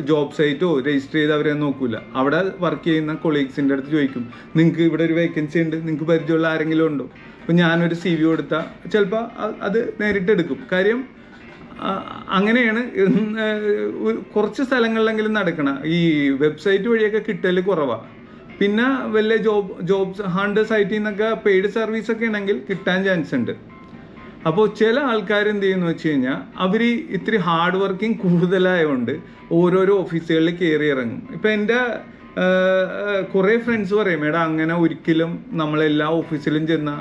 ജോബ് സൈറ്റോ രജിസ്റ്റർ ചെയ്ത് അവരെ നോക്കൂല. അവിടെ വർക്ക് ചെയ്യുന്ന കൊളീഗ്സിന്റെ അടുത്ത് ചോദിക്കും നിങ്ങൾക്ക് ഇവിടെ ഒരു വേക്കൻസി ഉണ്ട് നിങ്ങൾക്ക് പരിചയമുള്ള ആരെങ്കിലും ഉണ്ടോ? അപ്പോൾ ഞാനൊരു സി വി കൊടുത്താൽ ചിലപ്പോൾ അത് നേരിട്ട് എടുക്കും കാര്യം അങ്ങനെയാണ്. കുറച്ച് സ്ഥലങ്ങളിലെങ്കിലും നടക്കണം. ഈ വെബ്സൈറ്റ് വഴിയൊക്കെ കിട്ടൽ കുറവാണ് പിന്നെ വലിയ ജോബ് ജോബ് ഹണ്ട് സൈറ്റിൽ നിന്നൊക്കെ പെയ്ഡ് സർവീസ് ഒക്കെ ഉണ്ടെങ്കിൽ കിട്ടാൻ ചാൻസ് ഉണ്ട്. അപ്പോൾ ചില ആൾക്കാർ എന്ത് ചെയ്യുന്നു വെച്ച് കഴിഞ്ഞാൽ അവർ ഇത്തിരി ഹാർഡ് വർക്കിംഗ് കൂടുതലായതുകൊണ്ട് ഓരോരോ ഓഫീസുകളിൽ കയറി ഇറങ്ങും. ഇപ്പം എന്റെ കുറേ ഫ്രണ്ട്സ് പറയും എടാ അങ്ങനെ ഒരിക്കലും നമ്മളെല്ലാ ഓഫീസിലും ചെന്ന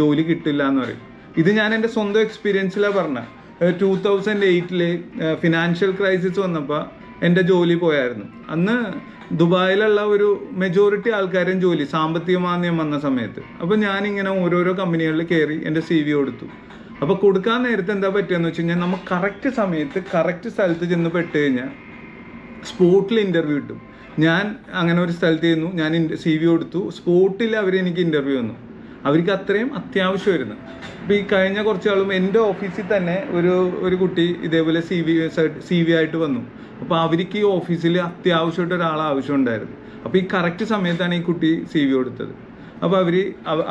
ജോലി കിട്ടില്ല എന്ന് പറയും. ഇത് ഞാൻ എന്റെ സ്വന്തം എക്സ്പീരിയൻസിലാണ് പറഞ്ഞത് ടൂ തൗസൻഡ് എയ്റ്റിൽ ഫിനാൻഷ്യൽ ക്രൈസിസ് വന്നപ്പോൾ എന്റെ ജോലി പോയായിരുന്നു. അന്ന് ദുബായിലുള്ള ഒരു മെജോറിറ്റി ആൾക്കാരും ജോലി സാമ്പത്തിക മാന്ദ്യം വന്ന സമയത്ത്. അപ്പോൾ ഞാനിങ്ങനെ ഓരോരോ കമ്പനികളിൽ കയറി എന്റെ സി വി കൊടുത്തു. അപ്പോൾ കൊടുക്കാൻ നേരത്തെ എന്താ പറ്റുകയെന്ന് വെച്ച് കഴിഞ്ഞാൽ നമ്മൾ കറക്റ്റ് സമയത്ത് കറക്റ്റ് സ്ഥലത്ത് ചെന്ന് പെട്ട് കഴിഞ്ഞാൽ സ്പോട്ടിൽ ഇന്റർവ്യൂ കിട്ടും. ഞാൻ അങ്ങനെ ഒരു സ്ഥലത്ത് ചെയ്യുന്നു ഞാൻ സി വി കൊടുത്തു. സ്പോട്ടിൽ അവർ എനിക്ക് ഇന്റർവ്യൂ വന്നു അവർക്ക് അത്രയും അത്യാവശ്യമായിരുന്നു അപ്പോൾ ഈ കഴിഞ്ഞ കുറച്ച് നാളും എന്റെ ഓഫീസിൽ തന്നെ ഒരു ഒരു കുട്ടി ഇതേപോലെ സി വി സി വി ആയിട്ട് വന്നു. അപ്പോൾ അവർക്ക് ഈ ഓഫീസിൽ അത്യാവശ്യമായിട്ട് ഒരാൾ ആവശ്യമുണ്ടായിരുന്നു. അപ്പോൾ ഈ കറക്റ്റ് സമയത്താണ് ഈ കുട്ടി സി വി കൊടുത്തത്. അപ്പോൾ അവർ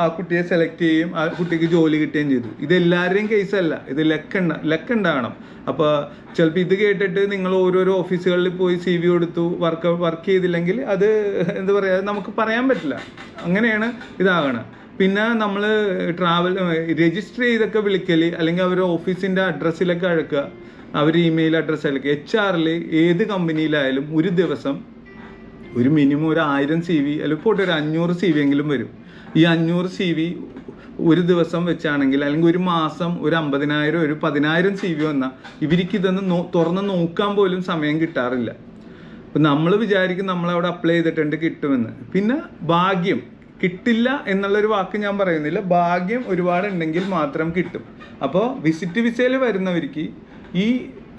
ആ കുട്ടിയെ സെലക്ട് ചെയ്യുകയും ആ കുട്ടിക്ക് ജോലി കിട്ടുകയും ചെയ്തു. ഇത് എല്ലാവരുടെയും കേസല്ല ഇത് ലക്ക് ഉണ്ട ലക്ക് ഉണ്ടാകണം. അപ്പോൾ ചിലപ്പോൾ ഇത് കേട്ടിട്ട് നിങ്ങൾ ഓരോരോ ഓഫീസുകളിൽ പോയി സി വി കൊടുത്തു വർക്ക് വർക്ക് ചെയ്തില്ലെങ്കിൽ അത് എന്താ പറയുക നമുക്ക് പറയാൻ പറ്റില്ല. അങ്ങനെയാണ് ഇതാകണം പിന്നെ നമ്മൾ ട്രാവൽ രജിസ്റ്റർ ചെയ്തൊക്കെ വിളിക്കൽ അല്ലെങ്കിൽ അവരുടെ ഓഫീസിന്റെ അഡ്രസ്സിലൊക്കെ അഴക്കുക അവർ ഇമെയിൽ അഡ്രസ്സ് അയക്കുക. എച്ച് ആറിൽ ഏത് കമ്പനിയിലായാലും ഒരു ദിവസം ഒരു മിനിമം ഒരു ആയിരം സി വി അല്ലെങ്കിൽ പോട്ടെ ഒരു അഞ്ഞൂറ് സി വി എങ്കിലും വരും. ഈ അഞ്ഞൂറ് സി വി ഒരു ദിവസം വെച്ചാണെങ്കിൽ അല്ലെങ്കിൽ ഒരു മാസം ഒരു അമ്പതിനായിരം ഒരു പതിനായിരം സി വി വന്നാൽ ഇവർക്ക് ഇതൊന്ന് നോ തുറന്ന് നോക്കാൻ പോലും സമയം കിട്ടാറില്ല. അപ്പം നമ്മൾ വിചാരിക്കും നമ്മളവിടെ അപ്ലൈ ചെയ്തിട്ടുണ്ട് കിട്ടുമെന്ന്. പിന്നെ ഭാഗ്യം. കിട്ടില്ല എന്നുള്ളൊരു വാക്ക് ഞാൻ പറയുന്നില്ല. ഭാഗ്യം ഒരുപാട് ഉണ്ടെങ്കിൽ മാത്രം കിട്ടും. അപ്പോൾ വിസിറ്റ് വിസയിൽ വരുന്നവർക്ക് ഈ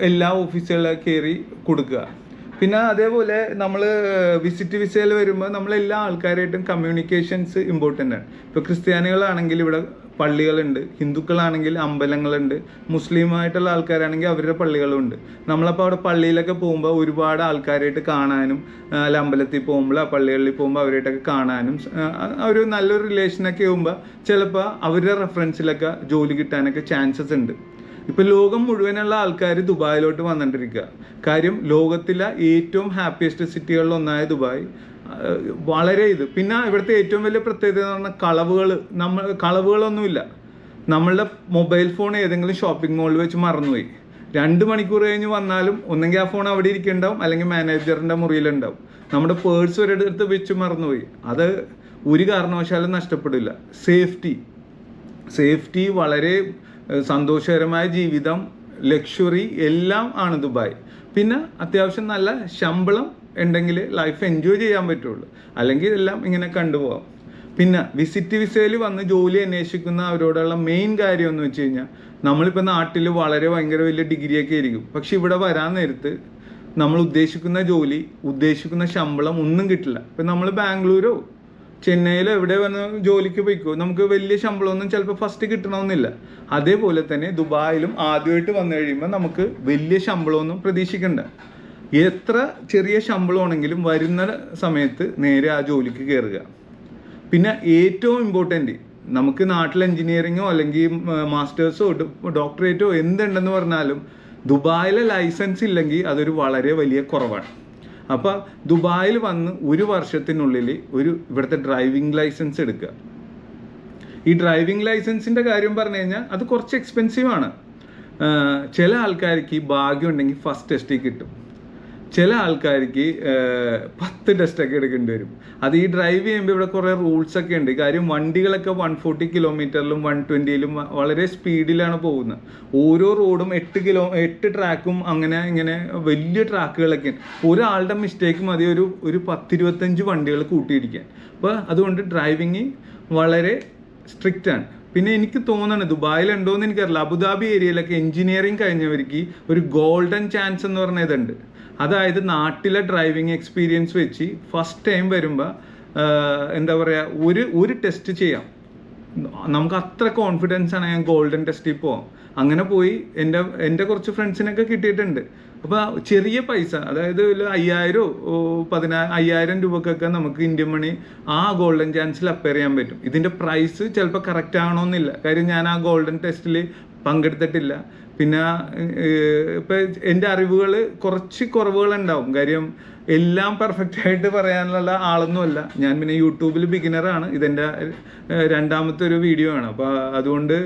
എല്ലാ ഓഫീസുകളിലും കയറി കൊടുക്കുക. പിന്നെ അതേപോലെ നമ്മൾ വിസിറ്റ് വിസയിൽ വരുമ്പോൾ നമ്മൾ എല്ലാ ആൾക്കാരായിട്ടും കമ്മ്യൂണിക്കേഷൻസ് ഇമ്പോർട്ടന്റ് ആണ്. ഇപ്പോൾ ക്രിസ്ത്യാനികളാണെങ്കിൽ ഇവിടെ പള്ളികളുണ്ട്. ഹിന്ദുക്കളാണെങ്കിൽ അമ്പലങ്ങളുണ്ട്. മുസ്ലിമായിട്ടുള്ള ആൾക്കാരാണെങ്കിൽ അവരുടെ പള്ളികളുണ്ട്. നമ്മളപ്പോൾ അവിടെ പള്ളിയിലൊക്കെ പോകുമ്പോൾ ഒരുപാട് ആൾക്കാരായിട്ട് കാണാനും അല്ല അമ്പലത്തിൽ പോകുമ്പോൾ ആ പള്ളികളിൽ പോകുമ്പോൾ അവരായിട്ടൊക്കെ കാണാനും ഒരു നല്ലൊരു റിലേഷനൊക്കെ ആകുമ്പോൾ ചിലപ്പോൾ അവരുടെ റെഫറൻസിലൊക്കെ ജോലി കിട്ടാനൊക്കെ ചാൻസസ് ഉണ്ട്. ഇപ്പം ലോകം മുഴുവനുള്ള ആൾക്കാർ ദുബായിലോട്ട് വന്നിട്ടിരിക്കുക കാര്യം ലോകത്തിലെ ഏറ്റവും ഹാപ്പിയസ്റ്റ് സിറ്റികളിലൊന്നായ ദുബായ്. വളരെ ഇത്. പിന്നെ ഇവിടുത്തെ ഏറ്റവും വലിയ പ്രത്യേകത എന്ന് പറഞ്ഞാൽ കളവുകൾ. നമ്മൾ കളവുകളൊന്നുമില്ല. നമ്മളുടെ മൊബൈൽ ഫോൺ ഏതെങ്കിലും ഷോപ്പിംഗ് മോളിൽ വെച്ച് മറന്നുപോയി. രണ്ട് മണിക്കൂർ കഴിഞ്ഞ് വന്നാലും ഒന്നെങ്കിൽ ആ ഫോൺ അവിടെ ഇരിക്കുന്നുണ്ടാവും അല്ലെങ്കിൽ മാനേജറിന്റെ മുറിയിലുണ്ടാവും നമ്മുടെ പേഴ്സ് ഒരിടത്ത് വെച്ച് മറന്നുപോയി. അത് ഒരു കാരണവശാലും നഷ്ടപ്പെടില്ല. സേഫ്റ്റി. സേഫ്റ്റി വളരെ സന്തോഷകരമായ ജീവിതം ലക്ഷറി എല്ലാം ആണ് ദുബായ്. പിന്നെ അത്യാവശ്യം നല്ല ശമ്പളം ഉണ്ടെങ്കിൽ ലൈഫ് എൻജോയ് ചെയ്യാൻ പറ്റുള്ളൂ. അല്ലെങ്കിൽ എല്ലാം ഇങ്ങനെ കണ്ടുപോകാം പിന്നെ വിസിറ്റ് വിസയിൽ വന്ന് ജോലി അന്വേഷിക്കുന്ന അവരോടുള്ള മെയിൻ കാര്യം എന്ന് വെച്ച് കഴിഞ്ഞാൽ നമ്മളിപ്പോൾ നാട്ടിൽ വളരെ ഭയങ്കര വലിയ ഡിഗ്രിയൊക്കെ ആയിരിക്കും. പക്ഷെ ഇവിടെ വരാൻ നേരത്ത് നമ്മൾ ഉദ്ദേശിക്കുന്ന ജോലി ഉദ്ദേശിക്കുന്ന ശമ്പളം ഒന്നും കിട്ടില്ല. ഇപ്പം നമ്മൾ ബാംഗ്ലൂരോ ചെന്നൈയിലോ എവിടെ വന്ന് ജോലിക്ക് പോയിക്കോ നമുക്ക് വലിയ ശമ്പളമൊന്നും ചിലപ്പോൾ ഫസ്റ്റ് കിട്ടണമെന്നില്ല. അതേപോലെ തന്നെ ദുബായിലും ആദ്യമായിട്ട് വന്നു കഴിയുമ്പോൾ നമുക്ക് വലിയ ശമ്പളമൊന്നും പ്രതീക്ഷിക്കണ്ട. എത്ര ചെറിയ ശമ്പളമാണെങ്കിലും വരുന്ന സമയത്ത് നേരെ ആ ജോലിക്ക് കയറുക പിന്നെ ഏറ്റവും ഇമ്പോർട്ടന്റ് നമുക്ക് നാട്ടിൽ എഞ്ചിനീയറിങ്ങോ അല്ലെങ്കിൽ മാസ്റ്റേഴ്സോ ഡോക്ടറേറ്റോ എന്തുണ്ടെന്ന് പറഞ്ഞാലും ദുബായിലെ ലൈസൻസ് ഇല്ലെങ്കിൽ അതൊരു വളരെ വലിയ കുറവാണ്. അപ്പോൾ ദുബായിൽ വന്ന് ഒരു വർഷത്തിനുള്ളിൽ ഒരു ഇവിടുത്തെ ഡ്രൈവിംഗ് ലൈസൻസ് എടുക്കുക. ഈ ഡ്രൈവിംഗ് ലൈസൻസിന്റെ കാര്യം പറഞ്ഞു കഴിഞ്ഞാൽ അത് കുറച്ച് എക്സ്പെൻസീവ് ആണ്. ചില ആൾക്കാർക്ക് ഈ ഭാഗ്യം ഉണ്ടെങ്കിൽ ഫസ്റ്റ് ടെസ്റ്റിൽ കിട്ടും. ചില ആൾക്കാർക്ക് പത്ത് ടെസ്റ്റൊക്കെ എടുക്കേണ്ടി വരും. അത് ഈ ഡ്രൈവ് ചെയ്യുമ്പോൾ ഇവിടെ കുറേ റൂൾസ് ഒക്കെ ഉണ്ട്. കാര്യം വണ്ടികളൊക്കെ വൺ ഫോർട്ടി കിലോമീറ്ററിലും വൺ ട്വന്റിയിലും വളരെ സ്പീഡിലാണ് പോകുന്നത്. ഓരോ റോഡും എട്ട് കിലോ എട്ട് ട്രാക്കും അങ്ങനെ ഇങ്ങനെ വലിയ ട്രാക്കുകളൊക്കെ ഒരാളുടെ മിസ്റ്റേക്ക് മതി ഒരു ഒരു പത്തിരുപത്തഞ്ച് വണ്ടികൾ കൂട്ടിയിടിക്കാൻ അപ്പോൾ അതുകൊണ്ട് ഡ്രൈവിങ് വളരെ സ്ട്രിക്റ്റ് ആണ്. പിന്നെ എനിക്ക് തോന്നണം ദുബായിൽ ഉണ്ടോയെന്ന് എനിക്കറിയില്ല. അബുദാബി ഏരിയയിലൊക്കെ എഞ്ചിനീയറിങ് കഴിഞ്ഞവർക്ക് ഒരു ഗോൾഡൻ ചാൻസ് എന്ന് പറഞ്ഞ ഇതുണ്ട്. അതായത് നാട്ടിലെ ഡ്രൈവിംഗ് എക്സ്പീരിയൻസ് വെച്ച് ഫസ്റ്റ് ടൈം വരുമ്പോൾ എന്താ പറയുക ഒരു ഒരു ടെസ്റ്റ് ചെയ്യാം. നമുക്ക് അത്ര കോൺഫിഡൻസ് ആണ് ഞാൻ ഗോൾഡൻ ടെസ്റ്റിൽ പോവാം. അങ്ങനെ പോയി എന്റെ എന്റെ കുറച്ച് ഫ്രണ്ട്സിനൊക്കെ കിട്ടിയിട്ടുണ്ട്. അപ്പോൾ ചെറിയ പൈസ അതായത് ഒരു അയ്യായിരം പതിനാ അയ്യായിരം രൂപക്കൊക്കെ നമുക്ക് ഇന്ത്യൻ മണി ആ ഗോൾഡൻ ചാൻസിൽ അപ്പയർ ചെയ്യാൻ പറ്റും. ഇതിന്റെ പ്രൈസ് ചിലപ്പോൾ കറക്റ്റ് ആണോന്നില്ല കാര്യം ഞാൻ ആ ഗോൾഡൻ ടെസ്റ്റിൽ പങ്കെടുത്തിട്ടില്ല. പിന്നെ ഇപ്പം എന്റെ അറിവുകൾ കുറച്ച് കുറവുകൾ ഉണ്ടാവും കാര്യം എല്ലാം പെർഫെക്റ്റ് ആയിട്ട് പറയാനുള്ള ആളൊന്നുമല്ല. ഞാൻ പിന്നെ യൂട്യൂബിൽ ബിഗിനറാണ് ഇതെന്റെ ഏഹ്, രണ്ടാമത്തെ ഒരു വീഡിയോ ആണ്. അപ്പോൾ അതുകൊണ്ട്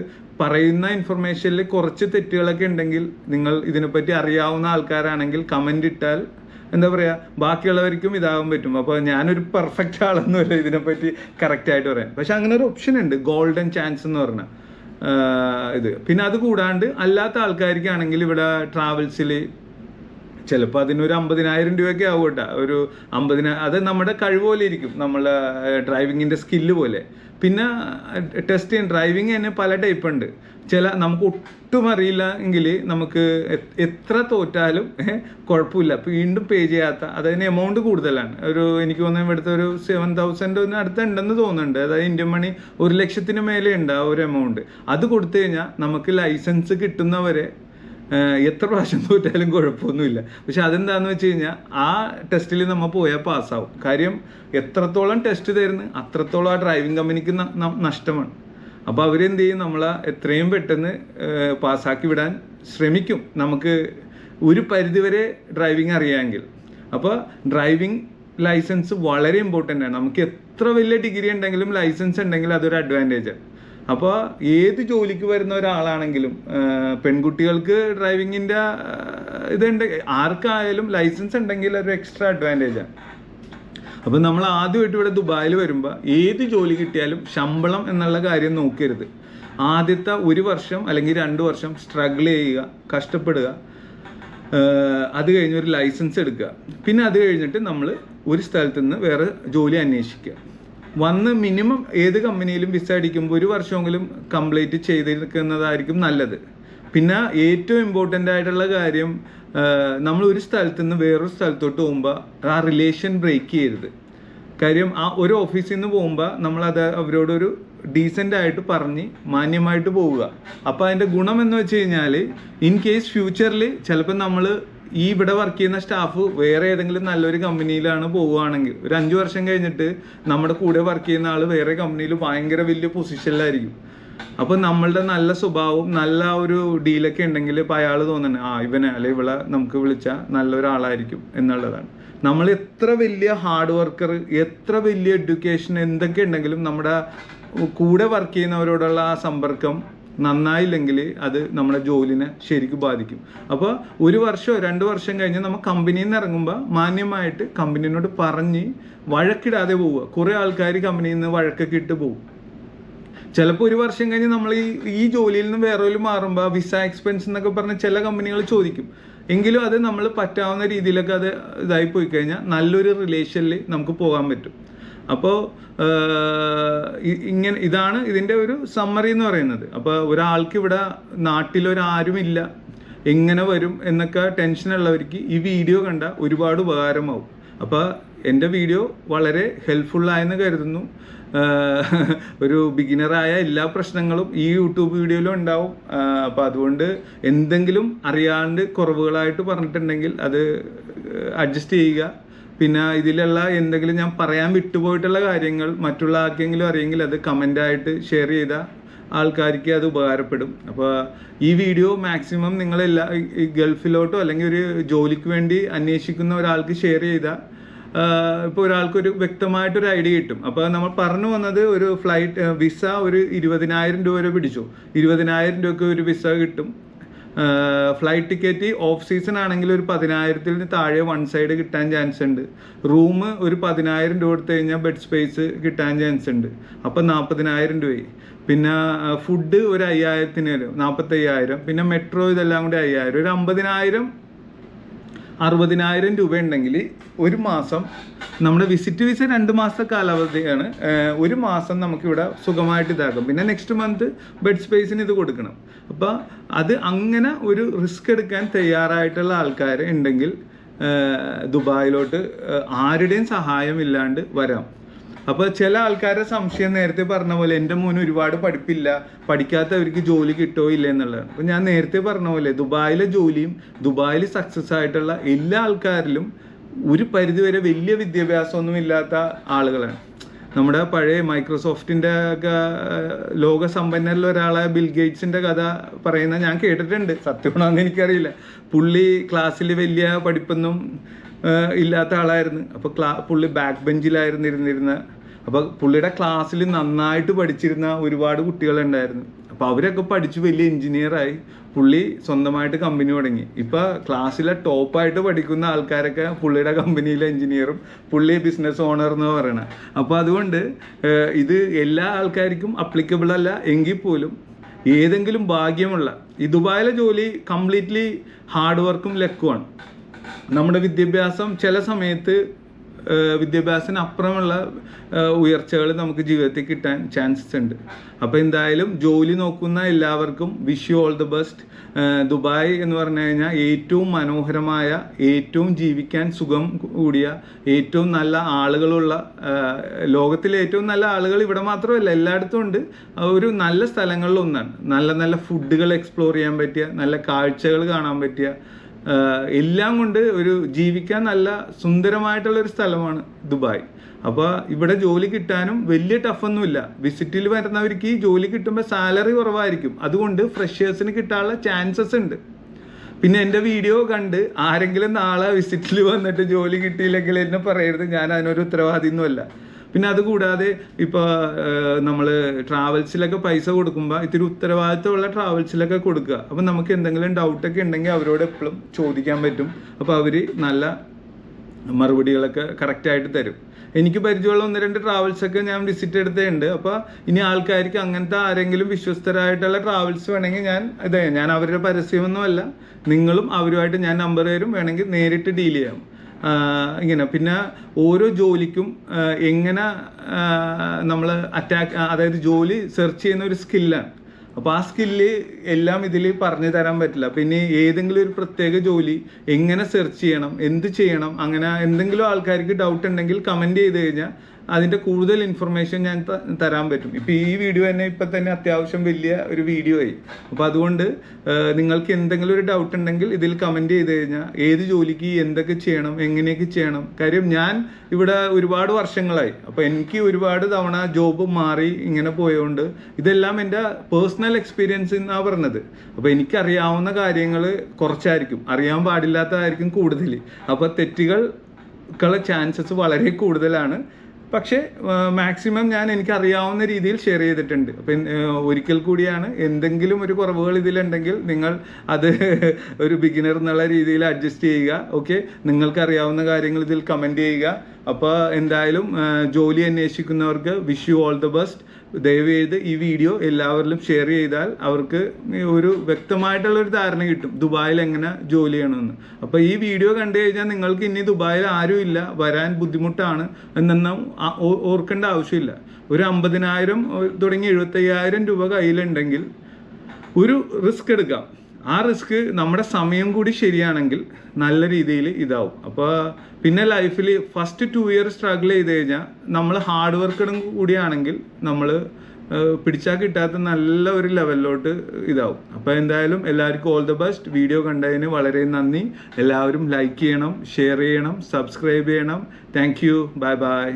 പറയുന്ന ഇൻഫർമേഷനിൽ കുറച്ച് തെറ്റുകളൊക്കെ ഉണ്ടെങ്കിൽ നിങ്ങൾ ഇതിനെപ്പറ്റി അറിയാവുന്ന ആൾക്കാരാണെങ്കിൽ കമന്റ് ഇട്ടാൽ എന്താ പറയുക ബാക്കിയുള്ളവർക്കും ഇതാകാൻ പറ്റും. അപ്പോൾ ഞാനൊരു പെർഫെക്റ്റ് ആളൊന്നുമല്ല ഇതിനെപ്പറ്റി കറക്റ്റായിട്ട് പറയാൻ. പക്ഷെ അങ്ങനെ ഒരു ഓപ്ഷൻ ഉണ്ട്. ഗോൾഡൻ ചാൻസ് എന്ന് പറഞ്ഞാൽ ഇത്. പിന്നെ അത് കൂടാണ്ട് അല്ലാത്ത ആൾക്കാർക്കാണെങ്കിൽ ഇവിടെ ട്രാവൽസിൽ ചിലപ്പോൾ അതിനൊരു അമ്പതിനായിരം രൂപയൊക്കെ ആവും കേട്ടോ. ഒരു അമ്പതിന അത് നമ്മുടെ കഴിവ് പോലെ ഇരിക്കും. നമ്മളെ ഡ്രൈവിങ്ങിന്റെ സ്കില്ല് പോലെ. പിന്നെ ടെസ്റ്റ് ചെയ്യാൻ ഡ്രൈവിങ് തന്നെ പല ടൈപ്പ് ഉണ്ട്. ചില നമുക്ക് ഒട്ടും അറിയില്ല എങ്കിൽ നമുക്ക് എത്ര തോറ്റാലും കുഴപ്പമില്ല. വീണ്ടും പേ ചെയ്യാത്ത അതായത് എമൗണ്ട് കൂടുതലാണ്. ഒരു എനിക്ക് തോന്നുന്നു ഇവിടുത്തെ ഒരു സെവൻ തൗസൻഡ് അടുത്ത് ഉണ്ടെന്ന് തോന്നുന്നുണ്ട്. അതായത് ഇന്ത്യൻ മണി ഒരു ലക്ഷത്തിന് മേലെ ഉണ്ട് ആ ഒരു എമൗണ്ട് അത് കൊടുത്തു കഴിഞ്ഞാൽ നമുക്ക് ലൈസൻസ് കിട്ടുന്നവരെ എത്ര പ്രാവശ്യം തോറ്റാലും കുഴപ്പമൊന്നുമില്ല. പക്ഷെ അതെന്താന്ന് വെച്ച് കഴിഞ്ഞാൽ ആ ടെസ്റ്റിൽ നമ്മൾ പോയാൽ പാസ്സാവും കാര്യം എത്രത്തോളം ടെസ്റ്റ് തരുന്നു അത്രത്തോളം ആ ഡ്രൈവിംഗ് കമ്പനിക്ക് നഷ്ടമാണ്. അപ്പോൾ അവരെന്ത് ചെയ്യും? നമ്മളെ എത്രയും പെട്ടെന്ന് പാസ്സാക്കി വിടാൻ ശ്രമിക്കും. നമുക്ക് ഒരു പരിധിവരെ ഡ്രൈവിംഗ് അറിയാമെങ്കിൽ. അപ്പോൾ ഡ്രൈവിംഗ് ലൈസൻസ് വളരെ ഇമ്പോർട്ടന്റ് ആണ്. നമുക്ക് എത്ര വലിയ ഡിഗ്രി ഉണ്ടെങ്കിലും ലൈസൻസ് ഉണ്ടെങ്കിൽ അതൊരു അഡ്വാന്റേജാണ് അപ്പോൾ ഏത് ജോലിക്ക് വരുന്ന ഒരാളാണെങ്കിലും പെൺകുട്ടികൾക്ക് ഡ്രൈവിങ്ങിന്റെ ഇതുണ്ട്. ആർക്കായാലും ലൈസൻസ് ഉണ്ടെങ്കിൽ ഒരു എക്സ്ട്രാ അഡ്വാന്റേജാണ് അപ്പം നമ്മൾ ആദ്യമായിട്ട് ഇവിടെ ദുബായിൽ വരുമ്പോൾ ഏത് ജോലി കിട്ടിയാലും ശമ്പളം എന്നുള്ള കാര്യം നോക്കരുത്. ആദ്യത്തെ ഒരു വർഷം അല്ലെങ്കിൽ രണ്ട് വർഷം സ്ട്രഗിൾ ചെയ്യുക കഷ്ടപ്പെടുക അത് കഴിഞ്ഞ് ഒരു ലൈസൻസ് എടുക്കുക. പിന്നെ അത് കഴിഞ്ഞിട്ട് നമ്മൾ ഒരു സ്ഥലത്ത് നിന്ന് വേറെ ജോലി അന്വേഷിക്കുക. വന്ന് മിനിമം ഏത് കമ്പനിയിലും വിസ അടിക്കുമ്പോൾ ഒരു വർഷമെങ്കിലും കംപ്ലീറ്റ് ചെയ്തിരിക്കുന്നതായിരിക്കും നല്ലത്. പിന്നെ ഏറ്റവും ഇമ്പോർട്ടന്റ് ആയിട്ടുള്ള കാര്യം നമ്മൾ ഒരു സ്ഥലത്ത് നിന്ന് വേറൊരു സ്ഥലത്തോട്ട് പോകുമ്പോൾ ആ റിലേഷൻ ബ്രേക്ക് ചെയ്യരുത്. കാര്യം ആ ഒരു ഓഫീസിൽ നിന്ന് പോകുമ്പോൾ നമ്മളത് അവരോടൊരു ഡീസന്റ് ആയിട്ട് പറഞ്ഞ് മാന്യമായിട്ട് പോവുക. അപ്പോൾ അതിന്റെ ഗുണം എന്ന് വെച്ച് കഴിഞ്ഞാൽ ഇൻ കേസ് ഫ്യൂച്ചറിൽ ചിലപ്പോൾ നമ്മൾ ഈ ഇവിടെ വർക്ക് ചെയ്യുന്ന സ്റ്റാഫ് വേറെ ഏതെങ്കിലും നല്ലൊരു കമ്പനിയിലാണ് പോവുകയാണെങ്കിൽ ഒരു അഞ്ച് വർഷം കഴിഞ്ഞിട്ട് നമ്മുടെ കൂടെ വർക്ക് ചെയ്യുന്ന ആൾ വേറെ കമ്പനിയിൽ ഭയങ്കര വലിയ പൊസിഷനിലായിരിക്കും അപ്പൊ നമ്മളുടെ നല്ല സ്വഭാവവും നല്ല ഒരു ഡീലൊക്കെ ഉണ്ടെങ്കിൽ ഇപ്പൊ അയാൾ തോന്നണേ ആ ഇവനെ അല്ലെ ഇവളെ നമുക്ക് വിളിച്ചാൽ നല്ലൊരാളായിരിക്കും എന്നുള്ളതാണ്. നമ്മൾ എത്ര വലിയ ഹാർഡ് വർക്കർ എത്ര വലിയ എഡ്യൂക്കേഷൻ എന്തൊക്കെ ഉണ്ടെങ്കിലും നമ്മുടെ കൂടെ വർക്ക് ചെയ്യുന്നവരോടുള്ള ആ സമ്പർക്കം നന്നായില്ലെങ്കിൽ അത് നമ്മുടെ ജോലിനെ ശരിക്കും ബാധിക്കും. അപ്പോൾ ഒരു വർഷമോ രണ്ട് വർഷം കഴിഞ്ഞ് നമ്മൾ കമ്പനിയിൽ നിന്ന് ഇറങ്ങുമ്പോൾ മാന്യമായിട്ട് കമ്പനീനോട് പറഞ്ഞ് വഴക്കിടാതെ പോവുക. കുറേ ആൾക്കാർ കമ്പനിയിൽ നിന്ന് വഴക്കൊക്കെ ഇട്ട് പോകും ചിലപ്പോൾ ഒരു വർഷം കഴിഞ്ഞ് നമ്മൾ ഈ ഈ ജോലിയിൽ നിന്ന് വേറെ മാറുമ്പോൾ വിസ എക്സ്പെൻസ് എന്നൊക്കെ പറഞ്ഞ് ചില കമ്പനികൾ ചോദിക്കും. എങ്കിലും അത് നമ്മൾ പറ്റാവുന്ന രീതിയിലൊക്കെ അത് ഇതായി പോയി കഴിഞ്ഞാൽ നല്ലൊരു റിലേഷനിൽ നമുക്ക് പോകാൻ പറ്റും. അപ്പോൾ ഇങ്ങനെ ഇതാണ് ഇതിന്റെ ഒരു സമ്മറി എന്ന് പറയുന്നത്. അപ്പോൾ ഒരാൾക്ക് ഇവിടെ നാട്ടിലൊരാരുമില്ല. എങ്ങനെ വരും എന്നൊക്കെ ടെൻഷനുള്ളവർക്ക് ഈ വീഡിയോ കണ്ട ഒരുപാട് ഉപകാരമാവും. അപ്പോൾ എന്റെ വീഡിയോ വളരെ ഹെൽപ്ഫുള്ളായെന്ന് കരുതുന്നു. ഒരു ബിഗിനറായ എല്ലാ പ്രശ്നങ്ങളും ഈ യൂട്യൂബ് വീഡിയോയിലും ഉണ്ടാവും. അപ്പോൾ അതുകൊണ്ട് എന്തെങ്കിലും അറിയാണ്ട് കുറവുകളായിട്ട് പറഞ്ഞിട്ടുണ്ടെങ്കിൽ അത് അഡ്ജസ്റ്റ് ചെയ്യുക. പിന്നെ ഇതിലുള്ള എന്തെങ്കിലും ഞാൻ പറയാൻ വിട്ടുപോയിട്ടുള്ള കാര്യങ്ങൾ മറ്റുള്ള ആർക്കെങ്കിലും അറിയെങ്കിൽ അത് കമന്റായിട്ട് ഷെയർ ചെയ്താൽ ആൾക്കാർക്ക് അത് ഉപകാരപ്പെടും. അപ്പോൾ ഈ വീഡിയോ മാക്സിമം നിങ്ങളെല്ലാ ഗൾഫിലോട്ടോ അല്ലെങ്കിൽ ഒരു ജോലിക്ക് വേണ്ടി അന്വേഷിക്കുന്ന ഒരാൾക്ക് ഷെയർ ചെയ്താൽ ഇപ്പോൾ ഒരാൾക്കൊരു വ്യക്തമായിട്ടൊരു ഐഡിയ കിട്ടും. അപ്പോൾ നമ്മൾ പറഞ്ഞു വന്നത് ഒരു ഫ്ലൈറ്റ് വിസ ഒരു ഇരുപതിനായിരം രൂപ വരെ പിടിച്ചു. ഇരുപതിനായിരം രൂപയ്ക്ക് ഒരു വിസ കിട്ടും. ഫ്ലൈറ്റ് ടിക്കറ്റ് ഓഫ് സീസൺ ആണെങ്കിൽ ഒരു പതിനായിരത്തിന് താഴെ വൺ സൈഡ് കിട്ടാൻ ചാൻസ് ഉണ്ട്. റൂം ഒരു പതിനായിരം രൂപ എടുത്തു കഴിഞ്ഞാൽ ബെഡ് സ്പേസ് കിട്ടാൻ ചാൻസ് ഉണ്ട്. അപ്പം നാൽപ്പതിനായിരം രൂപയായി. പിന്നെ ഫുഡ് ഒരു അയ്യായിരത്തിന് വരും. നാൽപ്പത്തയ്യായിരം പിന്നെ മെട്രോ ഇതെല്ലാം കൂടി അയ്യായിരം. ഒരു അമ്പതിനായിരം അറുപതിനായിരം രൂപ ഉണ്ടെങ്കിൽ ഒരു മാസം നമ്മുടെ വിസിറ്റ് വിസ രണ്ട് മാസത്തെ കാലാവധിയാണ്. ഒരു മാസം നമുക്കിവിടെ സുഖമായിട്ട് ഇതാക്കും. പിന്നെ നെക്സ്റ്റ് മന്ത് ബെഡ് സ്പേസിന് ഇത് കൊടുക്കണം. അപ്പോൾ അത് അങ്ങനെ ഒരു റിസ്ക് എടുക്കാൻ തയ്യാറായിട്ടുള്ള ആൾക്കാർ ഉണ്ടെങ്കിൽ ദുബായിലോട്ട് ആരുടെയും സഹായം ഇല്ലാണ്ട് വരാം. അപ്പോൾ ചില ആൾക്കാരുടെ സംശയം നേരത്തെ പറഞ്ഞ പോലെ എന്റെ മോന് ഒരുപാട് പഠിപ്പില്ല പഠിക്കാത്തവർക്ക് ജോലി കിട്ടോ ഇല്ല എന്നുള്ളതാണ് അപ്പോൾ ഞാൻ നേരത്തെ പറഞ്ഞ പോലെ ദുബായിലെ ജോലിയും ദുബായിൽ സക്സസ് ആയിട്ടുള്ള എല്ലാ ആൾക്കാരിലും ഒരു പരിധിവരെ വലിയ വിദ്യാഭ്യാസമൊന്നും ഇല്ലാത്ത ആളുകളാണ്. നമ്മുടെ പഴയ മൈക്രോസോഫ്റ്റിന്റെ ഒക്കെ ലോക സമ്പന്നരിൽ ഒരാളെ ബിൽ ഗേറ്റ്സിന്റെ കഥ പറയുന്ന ഞാൻ കേട്ടിട്ടുണ്ട്. സത്യമാണെന്ന് എനിക്കറിയില്ല. പുള്ളി ക്ലാസ്സിൽ വലിയ പഠിപ്പൊന്നും ഇല്ലാത്ത ആളായിരുന്നു. അപ്പോൾ ക്ലാ പുള്ളി ബാക്ക് ബെഞ്ചിലായിരുന്നു ഇരുന്നിരുന്ന അപ്പോൾ പുള്ളിയുടെ ക്ലാസ്സിൽ നന്നായിട്ട് പഠിച്ചിരുന്ന ഒരുപാട് കുട്ടികളുണ്ടായിരുന്നു. അപ്പോൾ അവരൊക്കെ പഠിച്ച് വലിയ എഞ്ചിനീയറായി പുള്ളി സ്വന്തമായിട്ട് കമ്പനി തുടങ്ങി. ഇപ്പൊ ക്ലാസ്സിലെ ടോപ്പായിട്ട് പഠിക്കുന്ന ആൾക്കാരൊക്കെ പുള്ളിയുടെ കമ്പനിയിലെ എഞ്ചിനീയറും പുള്ളി ബിസിനസ് ഓണർ എന്ന് പറയണത് അപ്പോൾ അതുകൊണ്ട് ഇത് എല്ലാ ആൾക്കാർക്കും അപ്ലിക്കബിൾ അല്ല എങ്കിൽ പോലും ഏതെങ്കിലും ഭാഗ്യമുള്ള ഈ ദുബായിലെ ജോലി കംപ്ലീറ്റ്ലി ഹാർഡ് വർക്കും ലക്കുമാണ് നമ്മുടെ വിദ്യാഭ്യാസം ചില സമയത്ത് വിദ്യാഭ്യാസത്തിന് അപ്പുറമുള്ള ഉയർച്ചകൾ നമുക്ക് ജീവിതത്തിൽ കിട്ടാൻ ചാൻസസ് ഉണ്ട്. അപ്പോൾ എന്തായാലും ജോലി നോക്കുന്ന എല്ലാവർക്കും wish you all the best Dubai എന്ന് പറഞ്ഞു കഴിഞ്ഞാൽ ഏറ്റവും മനോഹരമായ ഏറ്റവും ജീവിക്കാൻ സുഖം കൂടിയ ഏറ്റവും നല്ല ആളുകളുള്ള ലോകത്തിലെ ഏറ്റവും നല്ല ആളുകൾ ഇവിടെ മാത്രമല്ല എല്ലായിടത്തും ഉണ്ട്. ഒരു നല്ല സ്ഥലങ്ങളിൽ ഒന്നാണ്. നല്ല നല്ല ഫുഡുകൾ എക്സ്പ്ലോർ ചെയ്യാൻ പറ്റിയ നല്ല കാഴ്ചകൾ കാണാൻ പറ്റിയ എല്ലാം കൊണ്ട് ഒരു ജീവിക്കാൻ നല്ല സുന്ദരമായിട്ടുള്ള ഒരു സ്ഥലമാണ് ദുബായ്. അപ്പോൾ ഇവിടെ ജോലി കിട്ടാനും വലിയ ടഫൊന്നുമില്ല. വിസിറ്റിൽ വരുന്നവർക്ക് ജോലി കിട്ടുമ്പോൾ സാലറി കുറവായിരിക്കും. അതുകൊണ്ട് ഫ്രഷേഴ്സിന് കിട്ടാനുള്ള ചാൻസസ് ഉണ്ട്. പിന്നെ എന്റെ വീഡിയോ കണ്ട് ആരെങ്കിലും നാളെ വിസിറ്റിൽ വന്നിട്ട് ജോലി കിട്ടിയില്ലെങ്കിൽ എന്നെ പറയരുത്. ഞാൻ അതിനൊരു ഉത്തരവാദിയൊന്നുമല്ല പിന്നെ അതുകൂടാതെ ഇപ്പോൾ നമ്മൾ ട്രാവൽസിലൊക്കെ പൈസ കൊടുക്കുമ്പോൾ ഇത്തിരി ഉത്തരവാദിത്തമുള്ള ട്രാവൽസിലൊക്കെ കൊടുക്കുക. അപ്പം നമുക്ക് എന്തെങ്കിലും ഡൗട്ടൊക്കെ ഉണ്ടെങ്കിൽ അവരോട് എപ്പോഴും ചോദിക്കാൻ പറ്റും. അപ്പോൾ അവർ നല്ല മറുപടികളൊക്കെ കറക്റ്റായിട്ട് തരും. എനിക്ക് പരിചയമുള്ള ഒന്ന് രണ്ട് ട്രാവൽസ് ഒക്കെ ഞാൻ വിസിറ്റ് എടുത്തിട്ടുണ്ട്. അപ്പോൾ ഇനി ആൾക്കാർക്ക് അങ്ങനത്തെ ആരെങ്കിലും വിശ്വസ്തരായിട്ടുള്ള ട്രാവൽസ് വേണമെങ്കിൽ ഞാൻ ഇതേ ഞാൻ അവരുടെ പരസ്യമൊന്നുമല്ല. നിങ്ങളും അവരുമായിട്ട് ഞാൻ നമ്പർ തരും. വേണമെങ്കിൽ നേരിട്ട് ഡീൽ ചെയ്യാം. ഇങ്ങനെ. പിന്നെ ഓരോ ജോലിക്കും എങ്ങനെ നമ്മൾ അറ്റാക്ക് അതായത് ജോലി സെർച്ച് ചെയ്യുന്ന ഒരു സ്കില്ലാണ് അപ്പോൾ ആ സ്കില്ല് എല്ലാം ഇതിൽ പറഞ്ഞു തരാൻ പറ്റില്ല. പിന്നെ ഏതെങ്കിലും ഒരു പ്രത്യേക ജോലി എങ്ങനെ സെർച്ച് ചെയ്യണം എന്ത് ചെയ്യണം അങ്ങനെ എന്തെങ്കിലും ആൾക്കാർക്ക് ഡൗട്ട് ഉണ്ടെങ്കിൽ കമന്റ് ചെയ്ത് കഴിഞ്ഞാൽ അതിന്റെ കൂടുതൽ ഇൻഫർമേഷൻ ഞാൻ തരാൻ പറ്റും. ഇപ്പം ഈ വീഡിയോ തന്നെ ഇപ്പം തന്നെ അത്യാവശ്യം വലിയ ഒരു വീഡിയോ ആയി. അപ്പോൾ അതുകൊണ്ട് നിങ്ങൾക്ക് എന്തെങ്കിലും ഒരു ഡൗട്ട് ഉണ്ടെങ്കിൽ ഇതിൽ കമന്റ് ചെയ്ത് കഴിഞ്ഞാൽ ഏത് ജോലിക്ക് എന്തൊക്കെ ചെയ്യണം എങ്ങനെയൊക്കെ ചെയ്യണം. കാര്യം ഞാൻ ഇവിടെ ഒരുപാട് വർഷങ്ങളായി. അപ്പോൾ എനിക്ക് ഒരുപാട് തവണ ജോബ് മാറി ഇങ്ങനെ പോയതുകൊണ്ട് ഇതെല്ലാം എന്റെ പേഴ്സണൽ എക്സ്പീരിയൻസ് എന്നാണ് പറഞ്ഞത്. അപ്പോൾ എനിക്കറിയാവുന്ന കാര്യങ്ങൾ കുറച്ചായിരിക്കും. അറിയാൻ പാടില്ലാത്തതായിരിക്കും കൂടുതൽ. അപ്പോൾ തെറ്റുകൾക്കുള്ള ചാൻസസ് വളരെ കൂടുതലാണ്. പക്ഷേ മാക്സിമം ഞാൻ എനിക്കറിയാവുന്ന രീതിയിൽ ഷെയർ ചെയ്തിട്ടുണ്ട്. അപ്പം ഒരിക്കൽ കൂടിയാണ് എന്തെങ്കിലും ഒരു കുറവുകൾ ഇതിലുണ്ടെങ്കിൽ നിങ്ങൾ അത് ഒരു ബിഗിനർ എന്നുള്ള രീതിയിൽ അഡ്ജസ്റ്റ് ചെയ്യുക ഓക്കെ നിങ്ങൾക്കറിയാവുന്ന കാര്യങ്ങൾ ഇതിൽ കമന്റ് ചെയ്യുക. അപ്പോൾ എന്തായാലും ജോലി അന്വേഷിക്കുന്നവർക്ക് wish you all the best ദയവ് ചെയ്ത് ഈ വീഡിയോ എല്ലാവരിലും ഷെയർ ചെയ്താൽ അവർക്ക് ഒരു വ്യക്തമായിട്ടുള്ള ഒരു ധാരണ കിട്ടും ദുബായിൽ എങ്ങനെ ജോലി ചെയ്യണമെന്ന്. അപ്പോൾ ഈ വീഡിയോ കണ്ടു കഴിഞ്ഞാൽ നിങ്ങൾക്ക് ഇനി ദുബായിൽ ആരും ഇല്ല വരാൻ ബുദ്ധിമുട്ടാണ് എന്നൊന്നും ഓർക്കേണ്ട ആവശ്യമില്ല. ഒരു അമ്പതിനായിരം തുടങ്ങി എഴുപത്തയ്യായിരം രൂപ കയ്യിലുണ്ടെങ്കിൽ ഒരു റിസ്ക് എടുക്കാം. ആ റിസ്ക് നമ്മുടെ സമയം കൂടി ശരിയാണെങ്കിൽ നല്ല രീതിയിൽ ഇതാവും. അപ്പോൾ പിന്നെ ലൈഫിൽ ഫസ്റ്റ് ടു ഇയർ സ്ട്രഗിൾ ചെയ്ത് കഴിഞ്ഞാൽ നമ്മൾ ഹാർഡ് വർക്കറും കൂടിയാണെങ്കിൽ നമ്മൾ പിടിച്ചാൽ കിട്ടാത്ത നല്ല ഒരു ലെവലിലോട്ട് ഇതാവും. അപ്പോൾ എന്തായാലും എല്ലാവർക്കും ഓൾ ദ ബെസ്റ്റ് വീഡിയോ കണ്ടതിന് വളരെ നന്ദി. എല്ലാവരും ലൈക്ക് ചെയ്യണം ഷെയർ ചെയ്യണം സബ്സ്ക്രൈബ് ചെയ്യണം. Thank you bye bye